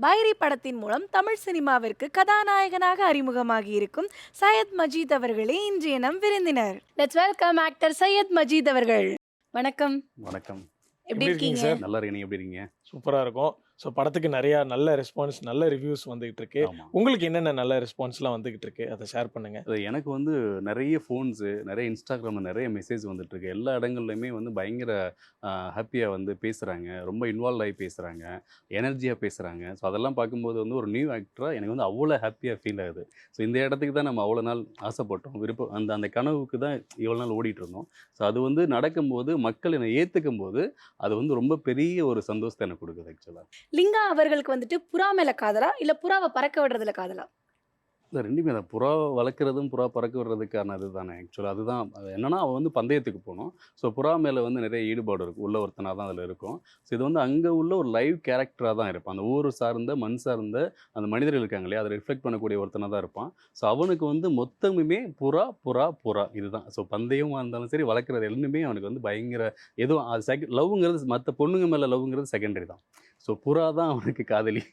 பைரி படத்தின் மூலம் தமிழ் சினிமாவிற்கு கதாநாயகனாக அறிமுகமாகி இருக்கும் சையத் மஜீத் அவர்களே இன்றைய நம் விருந்தினர். Let's welcome actor Syed Majeed அவர்கள். வணக்கம். வணக்கம். எப்படி இருக்கீங்க? நல்லா இருக்கீங்க. எப்படி இருக்கீங்க? சூப்பராக இருக்கும். ஸோ படத்துக்கு நிறைய நல்ல ரெஸ்பான்ஸ் நல்ல ரிவ்யூஸ் வந்துகிட்டு இருக்கு உங்களுக்கு என்னென்ன நல்ல ரெஸ்பான்ஸ்லாம் வந்துகிட்டு இருக்கு அதை ஷேர் பண்ணுங்க. எனக்கு வந்து நிறைய ஃபோன்ஸு நிறைய இன்ஸ்டாகிராமில் நிறைய மெசேஜ் வந்துட்டு இருக்கு எல்லா இடங்கள்லையுமே வந்து பயங்கர ஹாப்பியாக வந்து பேசுகிறாங்க ரொம்ப இன்வால்வ் ஆகி பேசுகிறாங்க எனர்ஜியாக பேசுகிறாங்க ஸோ அதெல்லாம் பார்க்கும்போது வந்து ஒரு நியூ ஆக்டராக எனக்கு வந்து அவ்வளோ ஹாப்பியாக ஃபீல் ஆகுது. ஸோ இந்த இடத்துக்கு தான் நம்ம அவ்வளோ நாள் ஆசைப்பட்டோம். விருப்பம் அந்த அந்த கனவுக்கு தான் இவ்வளோ நாள் ஓடிட்டு இருந்தோம். ஸோ அது வந்து நடக்கும்போது மக்கள் என்னை ஏற்றுக்கும் போது அது வந்து ரொம்ப பெரிய ஒரு சந்தோஷத்தை எனக்கு கொடுக்குது ஆக்சுவலாக லிங்கா அவர்களுக்கு வந்துட்டு புறா மேல காதலா? இல்ல புறாவை பறக்க விடுறதுல காதலா? இல்லை ரெண்டுமே தான். புறா வளர்க்குறதும் புறா பறக்க விடுறதுக்கான இது தானே ஆக்சுவலாக அதுதான் அது அவன் வந்து பந்தயத்துக்கு போகணும். ஸோ புறா மேலே வந்து நிறைய ஈடுபாடு இருக்கும் உள்ள ஒருத்தனாக தான் அதில் இருக்கும். ஸோ இது வந்து அங்கே உள்ள ஒரு லைவ் கேரக்டராக தான் இருப்பான். அந்த ஊர் சார்ந்த மண் சார்ந்த அந்த மனிதர்கள் இருக்காங்க இல்லையா? அதை ரிஃப்ளெக்ட் பண்ணக்கூடிய ஒருத்தனாக தான் இருப்பான். ஸோ அவனுக்கு வந்து மொத்தமுமே புறா புறா புறா இதுதான். ஸோ பந்தயமாக இருந்தாலும் சரி வளர்க்குறது எல்லாமே அவனுக்கு வந்து பயங்கர எதுவும் அது செகண்ட் லவ்ங்கிறது மற்ற பொண்ணுங்க மேலே லவ்ங்கிறது செகண்டரி தான். ஸோ புறா தான் அவனுக்கு காதலி.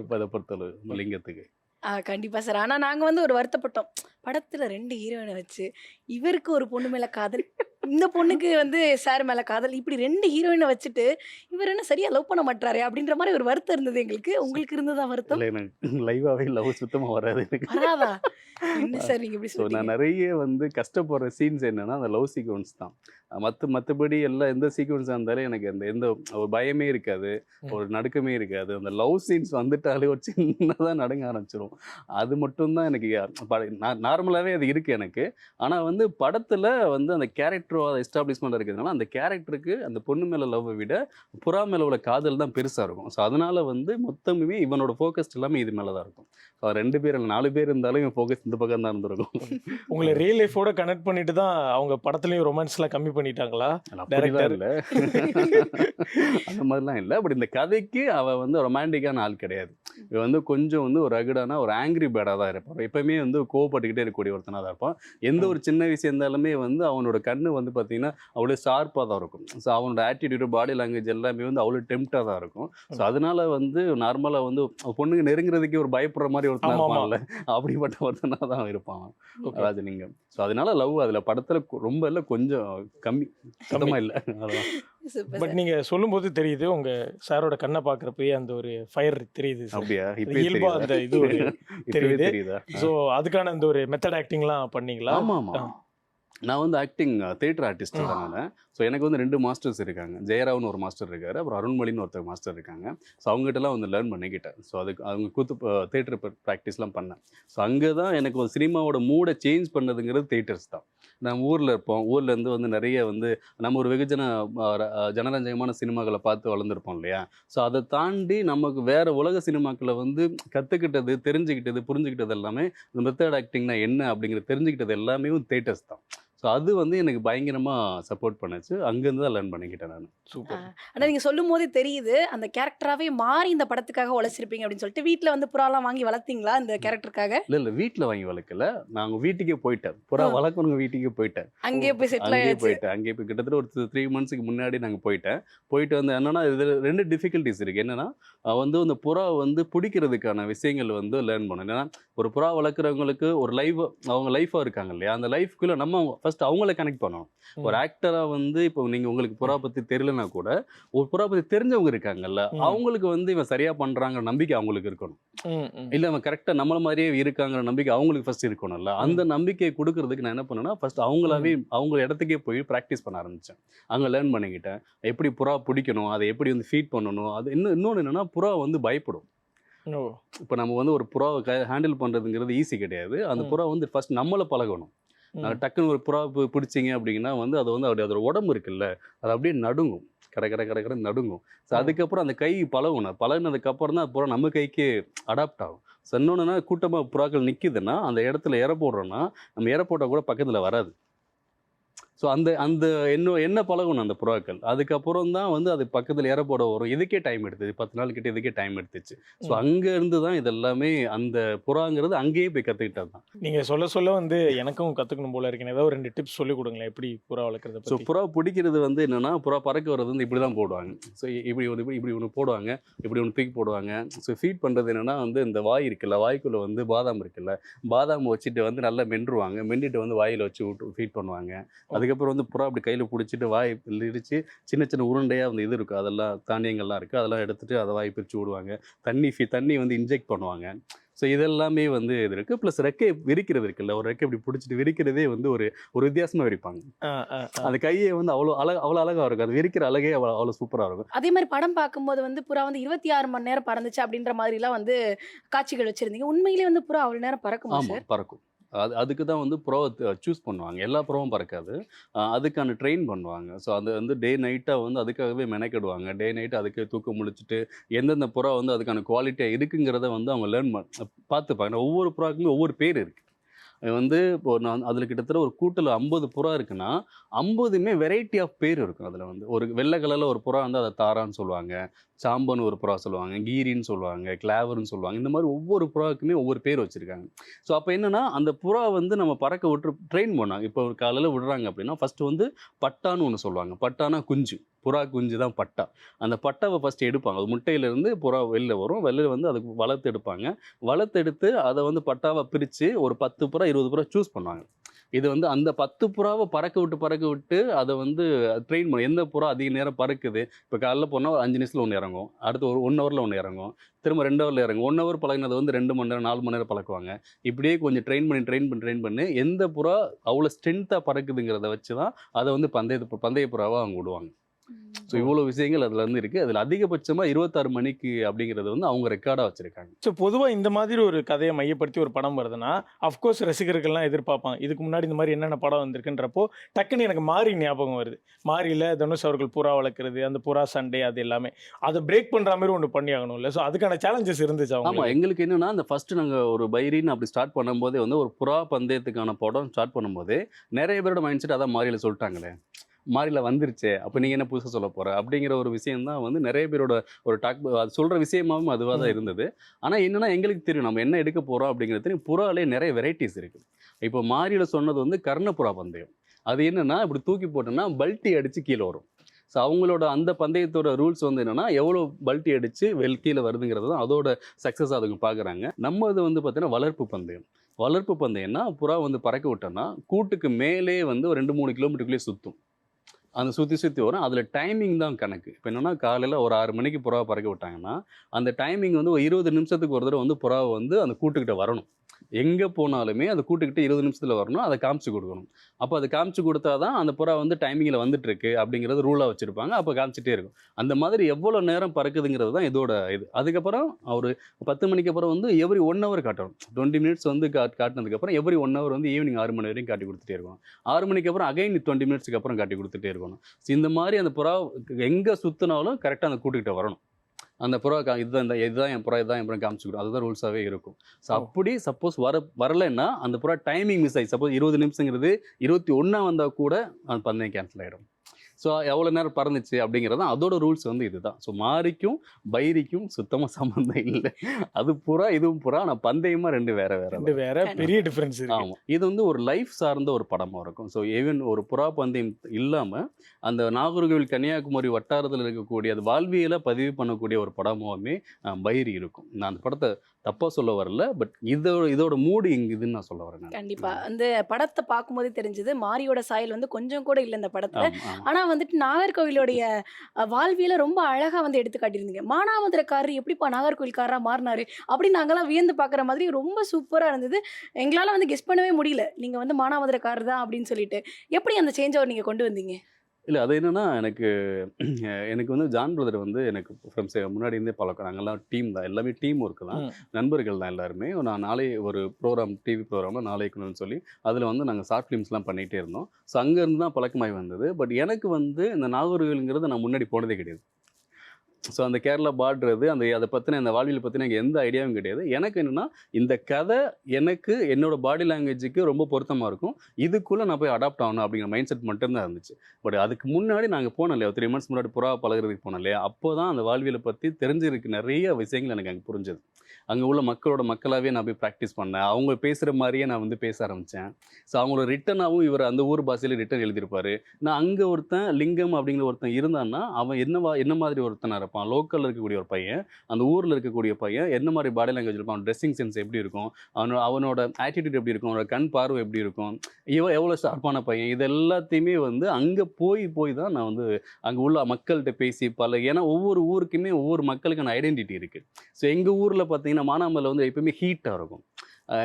இப்போ அதை பொறுத்தளவு லிங்கத்துக்கு. ஆ கண்டிப்பா சார். ஆனா நாங்க வந்து ஒரு வருத்தப்பட்டோம். படத்துல ரெண்டு ஹீரோயினை வச்சு இவருக்கு ஒரு பொண்ணு மேல காதல் இந்த பொண்ணுக்கு வந்து சார் மேல காதல் இப்படி ரெண்டு ஹீரோயினை வச்சுட்டு இவர் என்ன சரியா லவ் பண்ண மாட்டாரே அப்படின்ற மாதிரி ஒரு வருத்தம் இருந்தது எங்களுக்கு. உங்களுக்கு இருந்ததா வருத்தம்? லைவாகவே லவ் சுத்தமாக வராது வராதா? என்ன சார் நீங்க இப்படி ஸோ நான் நிறைய வந்து கஷ்டப்படுற சீன்ஸ் என்னன்னா அந்த லவ் சீக்வன்ஸ் தான். மற்ற மற்றபடி எல்லாம் எந்த சீக்வன்ஸாக இருந்தாலும் எனக்கு அந்த எந்த ஒரு பயமே இருக்காது. ஒரு நடுக்கமே இருக்காது. அந்த லவ் சீன்ஸ் வந்துட்டாலே ஒரு சின்னதாக நடுங்க ஆரம்பிச்சிரும். அது மட்டும்தான் எனக்கு நார்மலாகவே அது இருக்குது எனக்கு. ஆனால் வந்து படத்தில் வந்து அந்த கேரக்டரோ எஸ்டாப்ளிஷ்மெண்ட் இருக்கிறதுனால அந்த கேரக்டருக்கு அந்த பொண்ணு மேலே லவ்வை விட புறா மேலே உள்ள காதல் தான் பெருசாக இருக்கும். ஸோ அதனால வந்து மொத்தமுமே இவனோட ஃபோக்கஸ் எல்லாமே இது மேலே தான் இருக்கும். ஸோ ரெண்டு பேர் நாலு பேர் இருந்தாலும் இவன் ஃபோக்கஸ் இந்த பக்கம் தான் இருந்திருக்கும். உங்களை ரியல் லைஃபோட கனெக்ட் பண்ணிட்டு தான் அவங்க படத்துலயும் ரொமான்ஸ்லாம் கம்மி பண்ணிட்டாங்களா? அப்படிலாம் இல்லை. அந்த மாதிரிலாம் இல்லை. பட் இந்த கதைக்கு அவ வந்து ரொமான்டிக்கான ஆள் கிடையாது. இவன் வந்து கொஞ்சம் வந்து ஒரு ரகுடான ஒரு ஆங்கிரி பேடாக தான் இருப்பான் எப்பவுமே வந்து கோவப்பட்டுக்கிட்டே இருக்கக்கூடிய ஒருத்தனாக தான் இருப்பான். எந்த ஒரு சின்ன விஷயம் இருந்தாலுமே வந்து அவனோட கண்ணு வந்து பார்த்தீங்கன்னா அவ்வளோ ஷார்ப்பாக தான் இருக்கும். ஸோ அவனோட ஆட்டிடியூடு பாடி லாங்குவேஜ் எல்லாமே வந்து அவ்வளோ டெம்ட்டாக தான் இருக்கும். ஸோ அதனால வந்து நார்மலாக வந்து பொண்ணுங்க நெருங்குறதுக்கே ஒரு பயப்படுற மாதிரி ஒருத்தனா ஆமா, ஆமா. இருப்பான்ல. அப்படிப்பட்ட ஒருத்தனாக தான் இருப்பான். ராஜலிங்கம். ஸோ அதனால லவ் அதில் படத்தில் ரொம்ப இல்லை கொஞ்சம் கம்மி சுத்தமாக இல்லை. அதான் பட். நீங்க சொல்லும்போது தெரியுது உங்க சாரோட கண்ணை பார்க்குறப்பயே அந்த ஒரு ஃபயர் தெரியுது. அப்படியா இயல்பா? அந்த இது தெரியுது. தெரியுதா ஸோ அதுக்கான அந்த ஒரு மெத்தட் ஆக்டிங்லாம் பண்ணீங்களா ஆமா. நான் வந்து ஆக்டிங் தேட்டர் ஆர்டிஸ்ட் நான். ஸோ எனக்கு வந்து ரெண்டு மாஸ்டர்ஸ் இருக்காங்க. ஜெயராவ்னு ஒரு மாஸ்டர் இருக்காரு. அப்புறம் அருண்மொழின்னு ஒருத்தர் மாஸ்டர் இருக்காங்க. ஸோ அவங்ககிட்டலாம் வந்து லேர்ன் பண்ணிக்கிட்டேன். ஸோ அதுக்கு அவங்க கூத்து தேட்டர் ப்ராக்டிஸ்லாம் பண்ணேன். ஸோ அங்கே தான் எனக்கு ஒரு சினிமாவோட மூடை சேஞ்ச் பண்ணதுங்கிறது தேட்டர்ஸ் தான். நம்ம ஊரில் இருப்போம். ஊர்ல இருந்து வந்து நிறைய வந்து நம்ம ஒரு வெகுஜன ஜனரஞ்சகமான சினிமாக்களை பார்த்து வளர்ந்துருப்போம் இல்லையா? ஸோ அதை தாண்டி நமக்கு வேற உலக சினிமாக்களை வந்து கற்றுக்கிட்டது தெரிஞ்சுக்கிட்டது புரிஞ்சுக்கிட்டது எல்லாமே இந்த மெத்தட் ஆக்டிங்னா என்ன அப்படிங்கிறது தெரிஞ்சுக்கிட்டது எல்லாமே தேட்டர்ஸ் தான். ஸோ அது வந்து எனக்கு பயங்கரமாக சப்போர்ட் பண்ணுச்சு. அங்கேருந்து தான் லேர்ன் பண்ணிக்கிட்டேன் நான். சூப்பர். ஆனா நீங்க சொல்லும் போதே தெரியுது அந்த கேரக்டராவே மாறி இந்த படத்துக்காக உழைச்சிருப்பீங்க அப்படின்னு சொல்லிட்டு வீட்ல வந்து புறாலாம் வாங்கி வளர்த்தீங்களா இந்த கேரக்டருக்காக இல்லை இல்லை வீட்டில் வாங்கி வளர்க்கல. நாங்கள் வீட்டுக்கே போயிட்டேன். புறா. வளர்க்கணுங்க வீட்டுக்கே போயிட்டேன். அங்கேயே போய் செட்டில் அங்கேயே போயிட்டேன். அங்கேயே போய் கிட்டத்தட்ட ஒரு த்ரீ மந்த்ஸ்க்கு முன்னாடி நாங்கள் போயிட்டேன். போயிட்டு வந்து என்னன்னா இதில் ரெண்டு டிஃபிகல்ட்டிஸ் இருக்குது என்னன்னா வந்து அந்த புறா வந்து பிடிக்கிறதுக்கான விஷயங்கள் வந்து லேர்ன் பண்ணணும். ஏன்னா ஒரு புறா வளர்க்குறவங்களுக்கு ஒரு லைஃப் அவங்க லைஃபாக இருக்காங்க இல்லையா? அந்த லைஃப்குள்ளே நம்ம ஃபர்ஸ்ட் அவங்கள கனெக்ட் பண்ணணும். ஒரு ஆக்டராக வந்து இப்போ நீங்கள் உங்களுக்கு புறா பற்றி தெரியலனா கூட ஒரு புறா பற்றி தெரிஞ்சவங்க இருக்காங்கல்ல. அவங்களுக்கு வந்து இவன் சரியாக பண்ணுறாங்கிற நம்பிக்கை அவங்களுக்கு இருக்கணும். இல்லை அவன் கரெக்டாக நம்மள மாதிரியே இருக்காங்கிற நம்பிக்கை அவங்களுக்கு ஃபர்ஸ்ட் இருக்கணும்ல. அந்த நம்பிக்கையை கொடுக்கறதுக்கு நான் என்ன பண்ணேன்னா ஃபர்ஸ்ட் அவங்களாவே அவங்க இடத்துக்கே போய் ப்ராக்டிஸ் பண்ண ஆரம்பித்தேன் அங்கே லேர்ன் பண்ணிக்கிட்டேன். எப்படி புறா பிடிக்கணும் அதை எப்படி வந்து ஃபீட் பண்ணணும் அது இன்னும் இன்னொன்று என்னன்னா புறா வந்து பயப்படும். இப்போ நம்ம வந்து ஒரு புறாவை ஹேண்டில் பண்ணுறதுங்கிறது ஈஸி கிடையாது. அந்த. புறா வந்து ஃபர்ஸ்ட் நம்மளை பழகணும். டக்குன்னு ஒரு புறா பிடிச்சிங்க அப்படின்னா வந்து அது வந்து அப்படி அதோட உடம்பு இருக்குல்ல அது அப்படியே நடுங்கும். கடை கடை கடை கடை நடுங்கும். ஸோ. அதுக்கப்புறம் அந்த கை பழகணும் பழகுனதுக்கு அப்புறம் தான் புறா நம்ம கைக்கு அடாப்ட் ஆகும். ஸோ இன்னொன்றுனா கூட்டமாக புறாக்கள் நிற்கிதுன்னா அந்த இடத்துல இற போடுறோன்னா நம்ம இற போட்டால் கூட பக்கத்தில் வராது. ஸோ அந்த அந்த என்ன என்ன பழகணும் அந்த புறாக்கள்? அதுக்கப்புறம் தான் வந்து அது பக்கத்தில் ஏற போட வரும். இதுக்கே டைம் எடுத்துச்சு பத்து நாள் கிட்ட இதுக்கே டைம் எடுத்துச்சு. ஸோ ம். அங்கே இருந்து தான் இதெல்லாமே அந்த புறாங்கிறது அங்கேயே போய் கற்றுக்கிட்டது தான் நீங்க சொல்ல சொல்ல வந்து எனக்கும் கத்துக்கணும் போல இருக்கு. ஏதாவது ரெண்டு டிப்ஸ் சொல்லி கொடுங்களேன். எப்படி புறா வளர்க்குறத ஸோ புறா பிடிக்கிறது வந்து என்னன்னா புறா பறக்க வர்றது வந்து இப்படி தான் போடுவாங்க ஸோ இப்படி ஒன்று இப்படி இப்படி ஒன்று போடுவாங்க. இப்படி ஒன்று தூக்கி போடுவாங்க. ஸோ ஃபீட் பண்ணுறது என்னன்னா வந்து இந்த வாய் இருக்குல்ல வாய்க்குள்ளே வந்து பாதாம் இருக்குல்ல பாதாம் வச்சுட்டு வந்து நல்லா மென்றுவாங்க. மென்னிட்டு வந்து வாயில் வச்சு விட்டு ஃபீட் பண்ணுவாங்க. அதுக்கப்புறம் வந்து புறா அப்படி கையில் பிடிச்சிட்டு வாய் இடிச்சு சின்ன சின்ன உருண்டையாக வந்து இது இருக்கும். அதெல்லாம் தானியங்கள்லாம் இருக்குது அதெல்லாம் எடுத்துட்டு அதை வாய் பிரித்து விடுவாங்க. தண்ணி ஃபீ தண்ணி வந்து இன்ஜெக்ட் பண்ணுவாங்க. ஸோ இதெல்லாமே வந்து இது இருக்குது ப்ளஸ் ரெக்கை விரிக்கிறது இருக்குல்ல. ஒரு ரெக்கை இப்படி பிடிச்சிட்டு விரிக்கிறதே வந்து ஒரு ஒரு வித்தியாசமாக விரிப்பாங்க. அந்த கையை வந்து அவ்வளோ அழக அவ்வளோ அழகாக இருக்கும். அது விரிக்கிற அழகே அவ்வளோ அவ்வளோ சூப்பராக இருக்கும். அதே மாதிரி படம் பார்க்கும்போது வந்து புறா வந்து இருபத்தி ஆறு மணி நேரம் பறந்துச்சு அப்படின்ற மாதிரிலாம் வந்து காட்சிகள் வச்சிருந்தீங்க. உண்மையிலேயே வந்து புறா அவ்வளோ நேரம் பறக்குமா பறக்கும். அது அதுக்கு தான் வந்து ப்ரோவை சூஸ் பண்ணுவாங்க. எல்லா ப்ரோவும் பறக்காது. அதுக்கான ட்ரெயின் பண்ணுவாங்க. ஸோ அது வந்து டே நைட்டாக வந்து அதுக்காகவே மெனக்கிடுவாங்க. டே நைட் அதுக்கு தூக்கம் முழிச்சிட்டு எந்தெந்த புறா வந்து அதுக்கான குவாலிட்டியாக இருக்குங்கிறத வந்து அவங்க லேர்ன் பார்த்துப்பாங்க. ஒவ்வொரு புறாக்குமே ஒவ்வொரு பேர் இருக்குது வந்து இப்போ நான் அதில் கிட்டத்தட்ட ஒரு கூட்டில் ஐம்பது புறா இருக்குன்னா ஐம்பதுமே வெரைட்டி ஆஃப் பேர் இருக்கும் அதில் வந்து. ஒரு வெள்ளை கலரில் ஒரு புறா வந்து அதை தாரான்னு சொல்லுவாங்க. சாம்பன் ஒரு புறா சொல்லுவாங்க. கீரின்னு சொல்லுவாங்க. கிளாவர்னு சொல்லுவாங்க. இந்த மாதிரி ஒவ்வொரு புறாவுக்குமே ஒவ்வொரு பேர் வச்சுருக்காங்க. ஸோ அப்போ என்னென்னா அந்த புறா வந்து நம்ம பறக்க விட்டு ட்ரெயின் பண்ணாங்க இப்போ ஒரு காலையில் விடுறாங்க அப்படின்னா ஃபஸ்ட்டு வந்து பட்டான்னு ஒன்று சொல்லுவாங்க. பட்டானா குஞ்சு. புறா குஞ்சு தான் பட்டா. அந்த பட்டாவை ஃபஸ்ட்டு எடுப்பாங்க. அது முட்டையிலேருந்து புறா வெளில வரும். வெளில வந்து அதுக்கு வளர்த்து எடுப்பாங்க. வளர்த்தெடுத்து அதை வந்து பட்டாவை பிரித்து ஒரு பத்து புறா இருபது புறா சூஸ் பண்ணுவாங்க. இது வந்து அந்த பத்து புறாவை பறக்க விட்டு பறக்க விட்டு அதை வந்து ட்ரெயின் பண்ண எந்த புறா அதிக நேரம் பறக்குது? இப்போ காலைல போனால் ஒரு அஞ்சு நிமிஷத்தில் ஒன்று இறங்கும். அடுத்து ஒரு ஒன் ஹவரில் ஒன்று இறங்கும். திரும்ப ரெண்டு ஹவரில் இறங்கும். ஒன் ஹவர் பழகினது வந்து ரெண்டு மணி நேரம் நாலு மணி நேரம் பழக்குவாங்க. இப்படியே கொஞ்சம் ட்ரெயின் பண்ணி ட்ரெயின் பண்ணி ட்ரெயின் பண்ணி எந்த புறா அவ்வளோ ஸ்ட்ரென்த்தாக பறக்குதுங்கிறத வச்சு தான் அதை வந்து பந்தய பந்தய புறாவாக அவங்க விடுவாங்க. ஸோ இவ்வளோ விஷயங்கள் அதில் வந்து இருக்குது அதில் அதிகபட்சமாக இருபத்தாறு மணிக்கு அப்படிங்கிறது வந்து அவங்க ரெக்கார்டாக வச்சுருக்காங்க. ஸோ பொதுவாக இந்த மாதிரி ஒரு கதையை மையப்படுத்தி ஒரு படம் வருதுன்னா அஃப்கோர்ஸ் ரசிகர்கள்லாம் எதிர்பார்ப்பாங்க. இதுக்கு முன்னாடி இந்த மாதிரி என்னென்ன படம் வந்திருக்குன்றப்போ டக்குன்னு எனக்கு மாறி ஞாபகம் வருது. மாறியில் தனுஷ் அவர்கள் புறா வளர்க்குறது அந்த புறா சண்டே அது எல்லாமே. அதை பிரேக் பண்ணுற மாதிரி ஒன்று பண்ணி ஆகணும்ல ஸோ அதுக்கான சேலஞ்சஸ் இருந்துச்சு ஆமாம் எங்களுக்கு என்னன்னா அந்த ஃபர்ஸ்ட் நாங்கள் ஒரு பைரின்னு அப்படி ஸ்டார்ட் பண்ணும்போதே வந்து ஒரு புறா பந்தயத்துக்கான படம் ஸ்டார்ட் பண்ணும்போதே நிறைய பேரோட மைண்ட் செட் அதான் மாறியில் சொல்லிட்டாங்களே. மாறியில் வந்துருச்சே அப்போ நீங்கள் என்ன புதுசாக சொல்ல போகிற அப்படிங்கிற ஒரு விஷயம் தான் வந்து நிறைய பேரோட ஒரு டாக் அது சொல்கிற விஷயமாவும் அதுவாக தான். இருந்தது. ஆனால் என்னன்னா எங்களுக்கு தெரியும் நம்ம என்ன எடுக்க போகிறோம் அப்படிங்கிறது தெரியும் புறாலே நிறைய வெரைட்டிஸ் இருக்குது இப்போ மாறியில் சொன்னது வந்து கர்ணப்புறா பந்தயம். அது என்னன்னா இப்படி தூக்கி போட்டோன்னா பல்ட்டி அடித்து கீழே வரும். ஸோ அவங்களோட அந்த பந்தயத்தோட ரூல்ஸ் வந்து என்னன்னா எவ்வளோ பல்ட்டி அடித்து வெல் கீழே வருதுங்கிறது தான் அதோட சக்ஸஸ் அதுங்க பார்க்குறாங்க நம்ம இது வந்து பார்த்தீங்கன்னா வளர்ப்பு பந்தயம். வளர்ப்பு பந்தயம்னா புறா வந்து பறக்க விட்டோன்னா கூட்டுக்கு மேலே வந்து ஒரு ரெண்டு மூணு கிலோமீட்டருக்குள்ளேயே சுற்றும் அந்த சுற்றி சுற்றி வரும். அதில் டைமிங் தான் கணக்கு. இப்போ என்னென்னா காலையில் ஒரு ஆறு மணிக்கு புறாவை பறக்க விட்டாங்கன்னா அந்த டைமிங் வந்து ஒரு இருபது நிமிஷத்துக்கு ஒரு தடவை வந்து புறாவை வந்து அந்த கூட்டுக்கிட்ட வரணும். எங்கே போனாலுமே அதை கூட்டுக்கிட்டு இருபது நிமிஷத்தில் வரணும் அதை காமிச்சு கொடுக்கணும். அப்போ அதை காமிச்சு கொடுத்தா தான் அந்த புறா வந்து டைமிங்கில் வந்துட்டுருக்கு அப்படிங்கிறது ரூலாக வச்சுருப்பாங்க. அப்போ காமிச்சிட்டே இருக்கும். அந்த மாதிரி எவ்வளோ நேரம் பறக்குதுங்கிறது தான் இதோட இது. அதுக்கப்புறம் ஒரு பத்து மணிக்கு அப்புறம் வந்து எவ்ரி ஒன் ஹவர் காட்டணும். டுவெண்ட்டி மினிட்ஸ் வந்து காட் காட்டினதுக்கப்புறம் எவ்ரி ஒன் ஹவர் வந்து ஈவினிங் ஆறு மணி வரையும் காட்டி கொடுத்துட்டே இருக்கணும். ஆறு மணிக்கு அப்புறம் அகைன் டுவெண்ட்டி மினிட்ஸ்க்கு அப்புறம் காட்டி கொடுத்துட்டே இருக்கணும். இந்த மாதிரி அந்த புறா எங்கே சுற்றினாலும் கரெக்டாக அந்த கூட்டுக்கிட்ட வரணும். அந்த புறா இதுதான் இந்த இதுதான் என் புறா இதுதான் என் புறா காமிச்சுக்கணும் அதுதான் ரூல்ஸாகவே இருக்கும். ஸோ. அப்படி சப்போஸ் வர வரலைன்னா அந்த புறா டைமிங் மிஸ் ஆகி சப்போஸ் இருபது நிமிஷங்கிறது இருபத்தி ஒன்றா வந்தால் கூட அந்த பந்தயம் கேன்சல் ஆகிடும் ஸோ எவ்வளோ நேரம் பறந்துச்சு அப்படிங்கிறது தான் அதோட ரூல்ஸ் வந்து இதுதான். ஸோ மாரிக்கும் பைரிக்கும் சுத்தமாக சம்மந்தம் இல்லை. அது புறா இதுவும் புறா ஆனால் பந்தயமாக ரெண்டு வேற வேற ரெண்டு வேற பெரிய டிஃபரன்ஸ் இருக்கு. ஆமாம் இது வந்து ஒரு லைஃப் சார்ந்த ஒரு படமாக இருக்கும். ஸோ ஈவன் ஒரு புறா பந்தயம் இல்லாமல் அந்த நாகர்கோவில் கன்னியாகுமரி வட்டாரத்தில் இருக்கக்கூடிய அது வாழ்வியலை பதிவு பண்ணக்கூடிய ஒரு படமாகவே அஹ், பைரி இருக்கும். நான் அந்த படத்தை தப்பாக சொல்ல வரல பட் இதோட இதோட மூடு இங்க இதுன்னு நான் சொல்ல வரேன் நான். கண்டிப்பா. அந்த படத்தை பார்க்கும்போதே தெரிஞ்சது மாரியோட சாயல் வந்து கொஞ்சம் கூட இல்லை இந்த படத்துல. ஆமா, ஆமா. ஆனா வந்துட்டு நாகர்கோவிலுடைய வாழ்வியல ரொம்ப அழகா வந்து எடுத்து காட்டியிருந்தீங்க. மானாமதுரக்காரர் எப்படிப்பா நாகர்கோவில்காரரா மாறினாரு அப்படின்னு நாங்கெல்லாம் வியந்து பார்க்குற மாதிரி ரொம்ப சூப்பரா இருந்தது. எங்களால வந்து கெஸ் பண்ணவே முடியல. நீங்க வந்து மானாமதுரக்காரர் தான் அப்படின்னு சொல்லிட்டு. எப்படி அந்த சேஞ்ச் ஓவர் நீங்க கொண்டு வந்தீங்க? இல்லை அது என்னன்னா எனக்கு எனக்கு வந்து ஜான் பிரதர் வந்து எனக்கு ஃப்ரெண்ட்ஸ் முன்னாடி இருந்தே பழக்கம். நாங்கெல்லாம் டீம் தான். எல்லாமே டீம் ஒர்க்கு தான். நண்பர்கள் தான் எல்லாருமே. நான் நாளை ஒரு ப்ரோக்ராம் டிவி ப்ரோக்ராமில் நாளைக்குன்னு சொல்லி அதில் வந்து நாங்கள் ஷார்ட் ஃபிலிம்ஸ்லாம் பண்ணிகிட்டே இருந்தோம். ஸோ அங்கேருந்து தான் பழக்கமாகி வந்தது. பட் எனக்கு வந்து இந்த நாகர்கோவிலுங்கிறது நான் முன்னாடி போனதே கிடையாது. ஸோ அந்த கேரளா பாடுறது அந்த அதை பற்றின அந்த வாழ்வியல் பற்றின எனக்கு எந்த ஐடியாவும் கிடையாது. எனக்கு என்னென்னா இந்த கதை எனக்கு என்னோட பாடி லாங்குவேஜுக்கு ரொம்ப பொருத்தமாக இருக்கும். இதுக்குள்ளே நான் போய் அடாப்ட் ஆகணும் அப்படிங்கிற மைண்ட் செட் மட்டும்தான் இருந்துச்சு. பட் அதுக்கு முன்னாடி நாங்கள் போனோம் இல்லையா? த்ரீ மந்த்ஸ் முன்னாடி புறா பழகுறதுக்கு போனோம் இல்லையா? அப்போ தான் அந்த வாழ்வியலை பற்றி தெரிஞ்சிருக்கு நிறைய விஷயங்கள் எனக்கு அங்கே புரிஞ்சது. அங்கே உள்ள மக்களோட மக்களாகவே நான் போய் ப்ராக்டிஸ் பண்ணேன். அவங்க பேசுகிற மாதிரியே நான் வந்து பேச ஆரம்பித்தேன் ஸோ அவங்களோட ரிட்டனாகவும் இவர் அந்த ஊர் பாஷையில் ரிட்டன் எழுதியிருப்பார். நான் அங்கே ஒருத்தன் லிங்கம் அப்படிங்கிற ஒருத்தன் இருந்தான்னா அவன் என்னவா என்ன மாதிரி ஒருத்தனாக இருப்பான்? லோக்கலில் இருக்கக்கூடிய ஒரு பையன் அந்த ஊரில் இருக்கக்கூடிய பையன் என்ன மாதிரி பாடி லாங்குவேஜ் இருப்பான்? ட்ரெஸ்ஸிங் சென்ஸ் எப்படி இருக்கும்? அவனோட அவனோட ஆட்டிடியூட் எப்படி இருக்கும்? அவனோட கண் பார்வை எப்படி இருக்கும்? இவன் எவ்வளோ ஷார்ப்பான பையன்? இது எல்லாத்தையுமே வந்து அங்கே போய் போய் தான் நான் வந்து அங்கே உள்ள மக்கள்கிட்ட பேசி பல ஏன்னா ஒவ்வொரு ஊருக்குமே ஒவ்வொரு மக்களுக்கான ஐடென்டிட்டி இருக்குது ஸோ எங்கள் ஊரில் பார்த்தீங்கன்னா மானாமலை வந்து எப்பயுமே ஹீட்டாக இருக்கும்.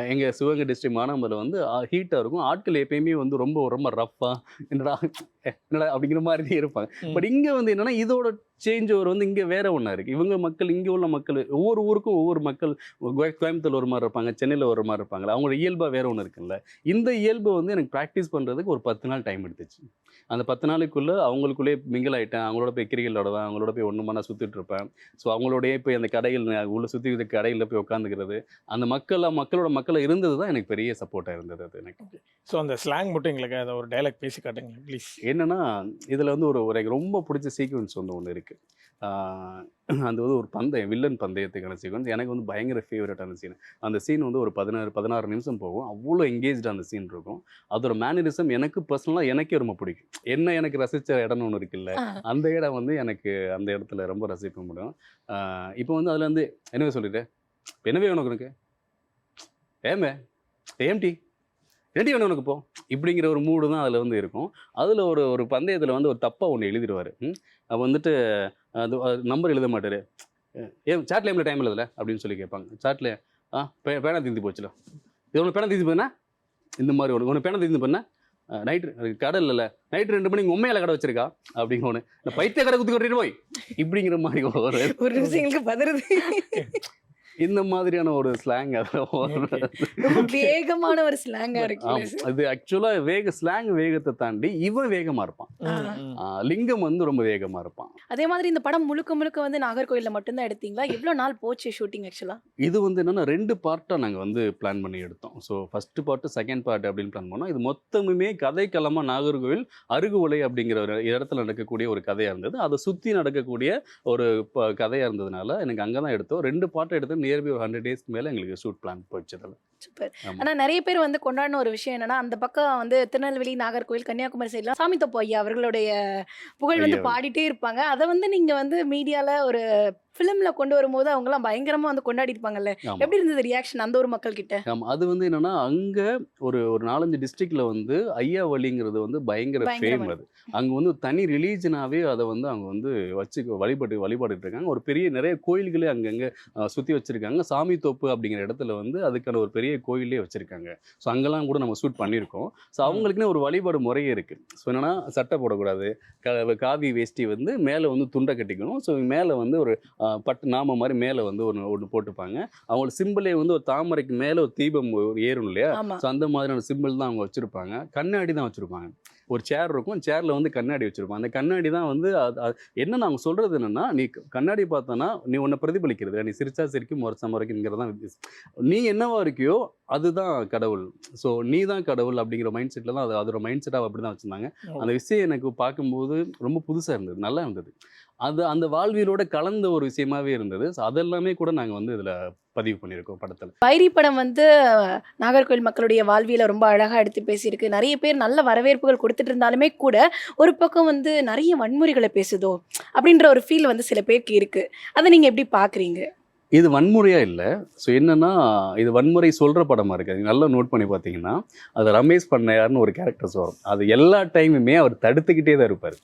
எங்கள் சிவகங்கை டிஸ்ட்ரிக்ட் மானாமலை வந்து ஹீட்டாக இருக்கும். ஆட்கள் எப்பயுமே வந்து ரொம்ப ரொம்ப ரஃப்பாக என்னடா என்னடா அப்படிங்கிற மாதிரி இருப்பாங்க. பட் இங்கே வந்து என்னன்னா இதோட சேஞ்ச் ஓவர் வந்து இங்கே வேற ஒன்றா இருக்குது இவங்க மக்கள் இங்கே உள்ள மக்கள் ஒவ்வொரு ஊருக்கும் ஒவ்வொரு மக்கள் கோய- கோயம்புத்தூர் ஒரு மாதிரி இருப்பாங்க சென்னையில் ஒரு மாதிரி இருப்பாங்க அவங்களோட இயல்பாக வேற ஒன்று இருக்குல்ல. இந்த இயல்பு வந்து எனக்கு ப்ராக்டிஸ் பண்ணுறதுக்கு ஒரு பத்து நாள் டைம் எடுத்துச்சு. அந்த பத்து நாளைக்குள்ளே அவங்களுக்குள்ளே மிங்கிள் ஆகிட்டேன் அவங்களோட போய் கிரிக்கெட் விளாடுவேன் அவங்களோட போய் ஒன்று மணி சுற்றிட்டு இருப்பேன். ஸோ அவங்களோடய போய் அந்த கடையில் உள்ள சுற்றி இருக்க கடையில் போய் உட்காந்துக்கிறது அந்த மக்கள் மக்களோட மக்களை இருந்தது தான் எனக்கு பெரிய சப்போர்ட்டாக இருந்தது அது எனக்கு. ஸோ அந்த ஸ்லாங் மட்டும் எங்களுக்கு அதை ஒரு டைலாக் பேசி காட்டுங்களேன் ப்ளீஸ் என்னன்னா இதில் வந்து ஒரு ஒரு எனக்கு ரொம்ப பிடிச்ச சீக்வன்ஸ் வந்து ஒன்று இருக்குது அது வந்து ஒரு பந்தயம் வில்லன் பந்தயத்துக்கான சீக்வன்ஸ் எனக்கு வந்து பயங்கர ஃபேவரட்டான சீன் அந்த சீன் வந்து ஒரு பதினாறு பதினாறு நிமிஷம் போகும். அவ்வளோ எங்கேஜ்டு அந்த சீன் இருக்கும். அதோட மேனரிசம் எனக்கு பர்சனலாக எனக்கே ரொம்ப பிடிக்கும். என்ன எனக்கு ரசித்த இடம்னு ஒன்று இருக்குல்ல. அந்த இடம் வந்து எனக்கு அந்த இடத்துல ரொம்ப ரசிக்க முடியும். இப்போ வந்து அதில் வந்து என்னவே சொல்லிட்டு? என்னவே உனக்கு ஏமே ஏம்டி ரெடி வேணும் உனக்கு போ. இப்படிங்கிற ஒரு மூடு தான் அதில் வந்து இருக்கும். அதில் ஒரு ஒரு பந்தயத்தில் வந்து ஒரு தப்பாக ஒன்று எழுதிடுவார் அப்போ வந்துட்டு அது நம்பர் எழுத மாட்டார். ஏன் சாட் டைமில் டைம் எழுதலை? அப்படின்னு சொல்லி கேட்பாங்க. சாட்டில் ஆ பே பேனா தீந்து போச்சுல. இது உனக்கு பேனா தீந்து போனா இந்த மாதிரி ஒன்று ஒன்று பேனா தீந்து பண்ண நைட்டு கடை இல்லைல்ல. நைட்டு ரெண்டு மணிக்கு உண்மையில கடை வச்சிருக்கா? அப்படிங்க ஒன்று இந்த பைத்திய கடை குத்தி கொட்டிட்டு போய். இப்படிங்கிற மாதிரி ஒரு ஒரு நிமிஷம் இந்த மாதிரியான ஒரு ஸ்லாங் அதில் வேகமான ஒரு ஸ்லாங்கா இருக்கு. அது ஆக்சுவலாக வேக ஸ்லாங் வேகத்தை தாண்டி இவன் வேகமாக இருப்பான். லிங்கம் வந்து ரொம்ப வேகமாக இருப்பான். அதே மாதிரி இந்த படம் முழுக்க முழுக்க வந்து நாகர்கோயில்ல மட்டும்தான் எடுத்தீங்களா? எவ்வளவு நாள் போச்சு ஷூட்டிங் ஆக்சுவலா இது வந்து என்னன்னா ரெண்டு பார்ட்டாக நாங்கள் வந்து பிளான் பண்ணி எடுத்தோம். So first part second part அப்படின்னு பிளான் பண்ணோம். இது மொத்தமுமே கதைக்களமாக நாகர்கோவில் அருகுவலை அப்படிங்கிற ஒரு இடத்துல நடக்கக்கூடிய ஒரு கதையாக இருந்தது. அதை சுற்றி நடக்கக்கூடிய ஒரு ப கதையாக இருந்ததுனால எனக்கு அங்கே தான் எடுத்தோம். ரெண்டு பார்ட்டை எடுத்து நியர்பி ஒரு ஹண்ட்ரட் டேஸ்க்கு மேலே எங்களுக்கு ஷூட் பிளான் போச்சு அதில் சூப்பர். ஆனா நிறைய பேர் வந்து கொண்டாடின ஒரு விஷயம் என்னன்னா அந்த பக்கம் வந்து திருநெல்வேலி நாகர்கோவில் கன்னியாகுமரி சைட்லாம் சாமி தொப்பு ஐயா அவர்களுடைய புகழ் வந்து. பாடிட்டே இருப்பாங்க. அதை வந்து நீங்க வந்து மீடியால ஒரு ஃபிலிம்ல கொண்டு வரும்போது அவங்கலாம் பயங்கரமா வந்து கொண்டாடி இருப்பாங்கல்ல. எப்படி இருந்தது ரியாக்ஷன் அந்த ஒரு மக்கள் கிட்ட அது வந்து என்னன்னா அங்கே ஒரு ஒரு நாலஞ்சு டிஸ்ட்ரிக்ட்ல வந்து ஐயா வழிங்கிறது வந்து பயங்கர ஃபேம் அது. அங்கே வந்து தனி ரிலீஜனாகவே அதை வந்து அவங்க வந்து வச்சு வழிபட்டு வழிபாடுட்டு இருக்காங்க. ஒரு பெரிய நிறைய கோயில்களே அங்கங்கே சுற்றி வச்சுருக்காங்க. சாமி தோப்பு அப்படிங்கிற இடத்துல வந்து அதுக்கான ஒரு பெரிய கோயிலே வச்சுருக்காங்க. ஸோ அங்கெல்லாம் கூட நம்ம ஷூட் பண்ணியிருக்கோம். ஸோ அவங்களுக்குன்னு ஒரு வழிபாடு முறையே இருக்குது ஸோ என்னன்னா சட்டை போடக்கூடாது. க காவி வேஷ்டி வந்து மேலே வந்து துண்டை கட்டிக்கணும். ஸோ மேலே வந்து ஒரு பட்டு நாம மாதிரி மேலே வந்து ஒன்று ஒன்று போட்டுப்பாங்க. அவங்களோட சிம்பிளே வந்து ஒரு தாமரைக்கு மேலே ஒரு தீபம் ஏறும் இல்லையா? ஸோ அந்த மாதிரியான சிம்பிள் தான் அவங்க வச்சுருப்பாங்க. கண்ணாடி தான் வச்சுருப்பாங்க. ஒரு சேர் இருக்கும் சேரில் வந்து கண்ணாடி வச்சுருப்பாங்க அந்த கண்ணாடி தான் வந்து என்ன நாங்கள் சொல்கிறது என்னென்னா நீ கண்ணாடி பார்த்தோன்னா நீ உன்னை பிரதிபலிக்கிறது நீ சிரிச்சா சிரிக்கும் முறைச்சா முறைக்குங்கிறது தான். நீ என்னவா இருக்கியோ அதுதான் கடவுள். ஸோ நீ தான் கடவுள் அப்படிங்கிற மைண்ட் செட்டில் தான் அது அதோட மைண்ட் செட்டாக அப்படி தான் வச்சுருந்தாங்க. அந்த விஷயம் எனக்கு பார்க்கும்போது ரொம்ப புதுசாக இருந்தது நல்லா இருந்தது. அது அந்த வாழ்வியலோட கலந்த ஒரு விஷயமாவே இருந்தது. ஸோ அதெல்லாமே கூட நாங்கள் வந்து இதில் பதிவு பண்ணியிருக்கோம் படத்தில். வைரி படம் வந்து நாகர்கோவில் மக்களுடைய வாழ்வியல ரொம்ப அழகா எடுத்து பேசியிருக்கு. நிறைய பேர் நல்ல வரவேற்புகள் கொடுத்துட்டு இருந்தாலுமே கூட ஒரு பக்கம் வந்து நிறைய வன்முறைகளை பேசுதோ அப்படின்ற ஒரு ஃபீல் வந்து சில பேருக்கு இருக்கு. அதை நீங்க எப்படி பாக்குறீங்க? இது வன்முறையாக இல்லை. ஸோ என்னன்னா இது வன்முறை சொல்கிற படமாக இருக்குது நல்லா நோட் பண்ணி பார்த்தீங்கன்னா அது ரமேஷ் பண்ணையார்னு ஒரு கேரக்டர்ஸ் வரும். அது எல்லா டைமுமே அவர் தடுத்துக்கிட்டே தான் இருப்பார்.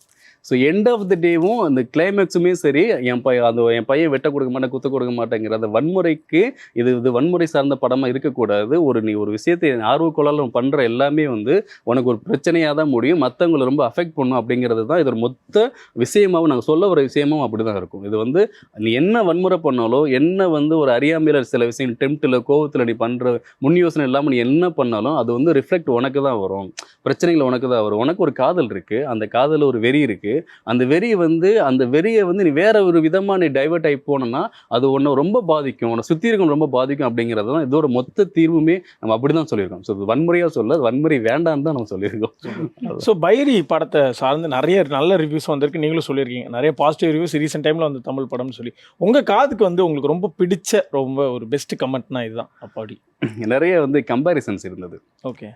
ஸோ எண்ட் ஆஃப் த டேவும் அந்த கிளைமேக்ஸுமே சரி என் பையன் அந்த என் பையன் வெட்ட கொடுக்க மாட்டேன் குத்த கொடுக்க மாட்டேங்கிற அந்த வன்முறைக்கு இது இது வன்முறை சார்ந்த படமாக இருக்கக்கூடாது. ஒரு நீ ஒரு விஷயத்தை ஆர்வக்கோளால் பண்ணுற எல்லாமே வந்து உனக்கு ஒரு பிரச்சனையாக தான் முடியும். மற்றவங்களை ரொம்ப அஃபெக்ட் பண்ணும் அப்படிங்கிறது தான் இது ஒரு மொத்த விஷயமாவும் நாங்கள் சொல்ல வர விஷயமும் அப்படி தான் இருக்கும். இது வந்து நீ என்ன வன்முறை பண்ணாலோ என்ன வந்து ஒரு அறியாமையில சில விஷயம் டெம்ட்டில் கோவத்தில் நீ பண்ணுற முன் யோசனை இல்லாமல் நீ என்ன பண்ணாலும் அது வந்து ரிஃப்ளெக்ட் உனக்கு தான் வரும். பிரச்சனைகள் உனக்கு தான் வரும். உனக்கு ஒரு காதல் இருக்குது அந்த காதலில் ஒரு வெறி இருக்குது அந்த வெறி வந்து அந்த வெறியை வந்து நீ வேற ஒரு விதமாக நீ டைவர்ட் ஆகி போனோம்னா அது உன்னை ரொம்ப பாதிக்கும். உன்னை சுற்றி இருக்கும் ரொம்ப பாதிக்கும் அப்படிங்கிறது தான் இதோட மொத்த தீர்வுமே நம்ம அப்படி தான் சொல்லியிருக்கோம் ஸோ வன்முறையாக சொல்ல வன்முறை வேண்டாம்னு தான் நம்ம சொல்லியிருக்கோம். ஸோ பைரி படத்தை சார்ந்து நிறைய நல்ல ரிவ்யூஸ் வந்திருக்கு. நீங்களும் சொல்லியிருக்கீங்க. நிறைய பாசிட்டிவ் ரிவ்யூஸ் ரீசெண்ட் டைமில் வந்து தமிழ் படம்னு சொல்லி. உங்கள் காதுக்கு வந்து உங்களுக்கு ரொம்ப பிடிச்ச ரொம்ப ஒரு பெஸ்ட் கமெண்ட்னா இதுதான் அப்படி. நிறைய வந்து கம்பேரிசன்ஸ் இருந்தது. ஓகே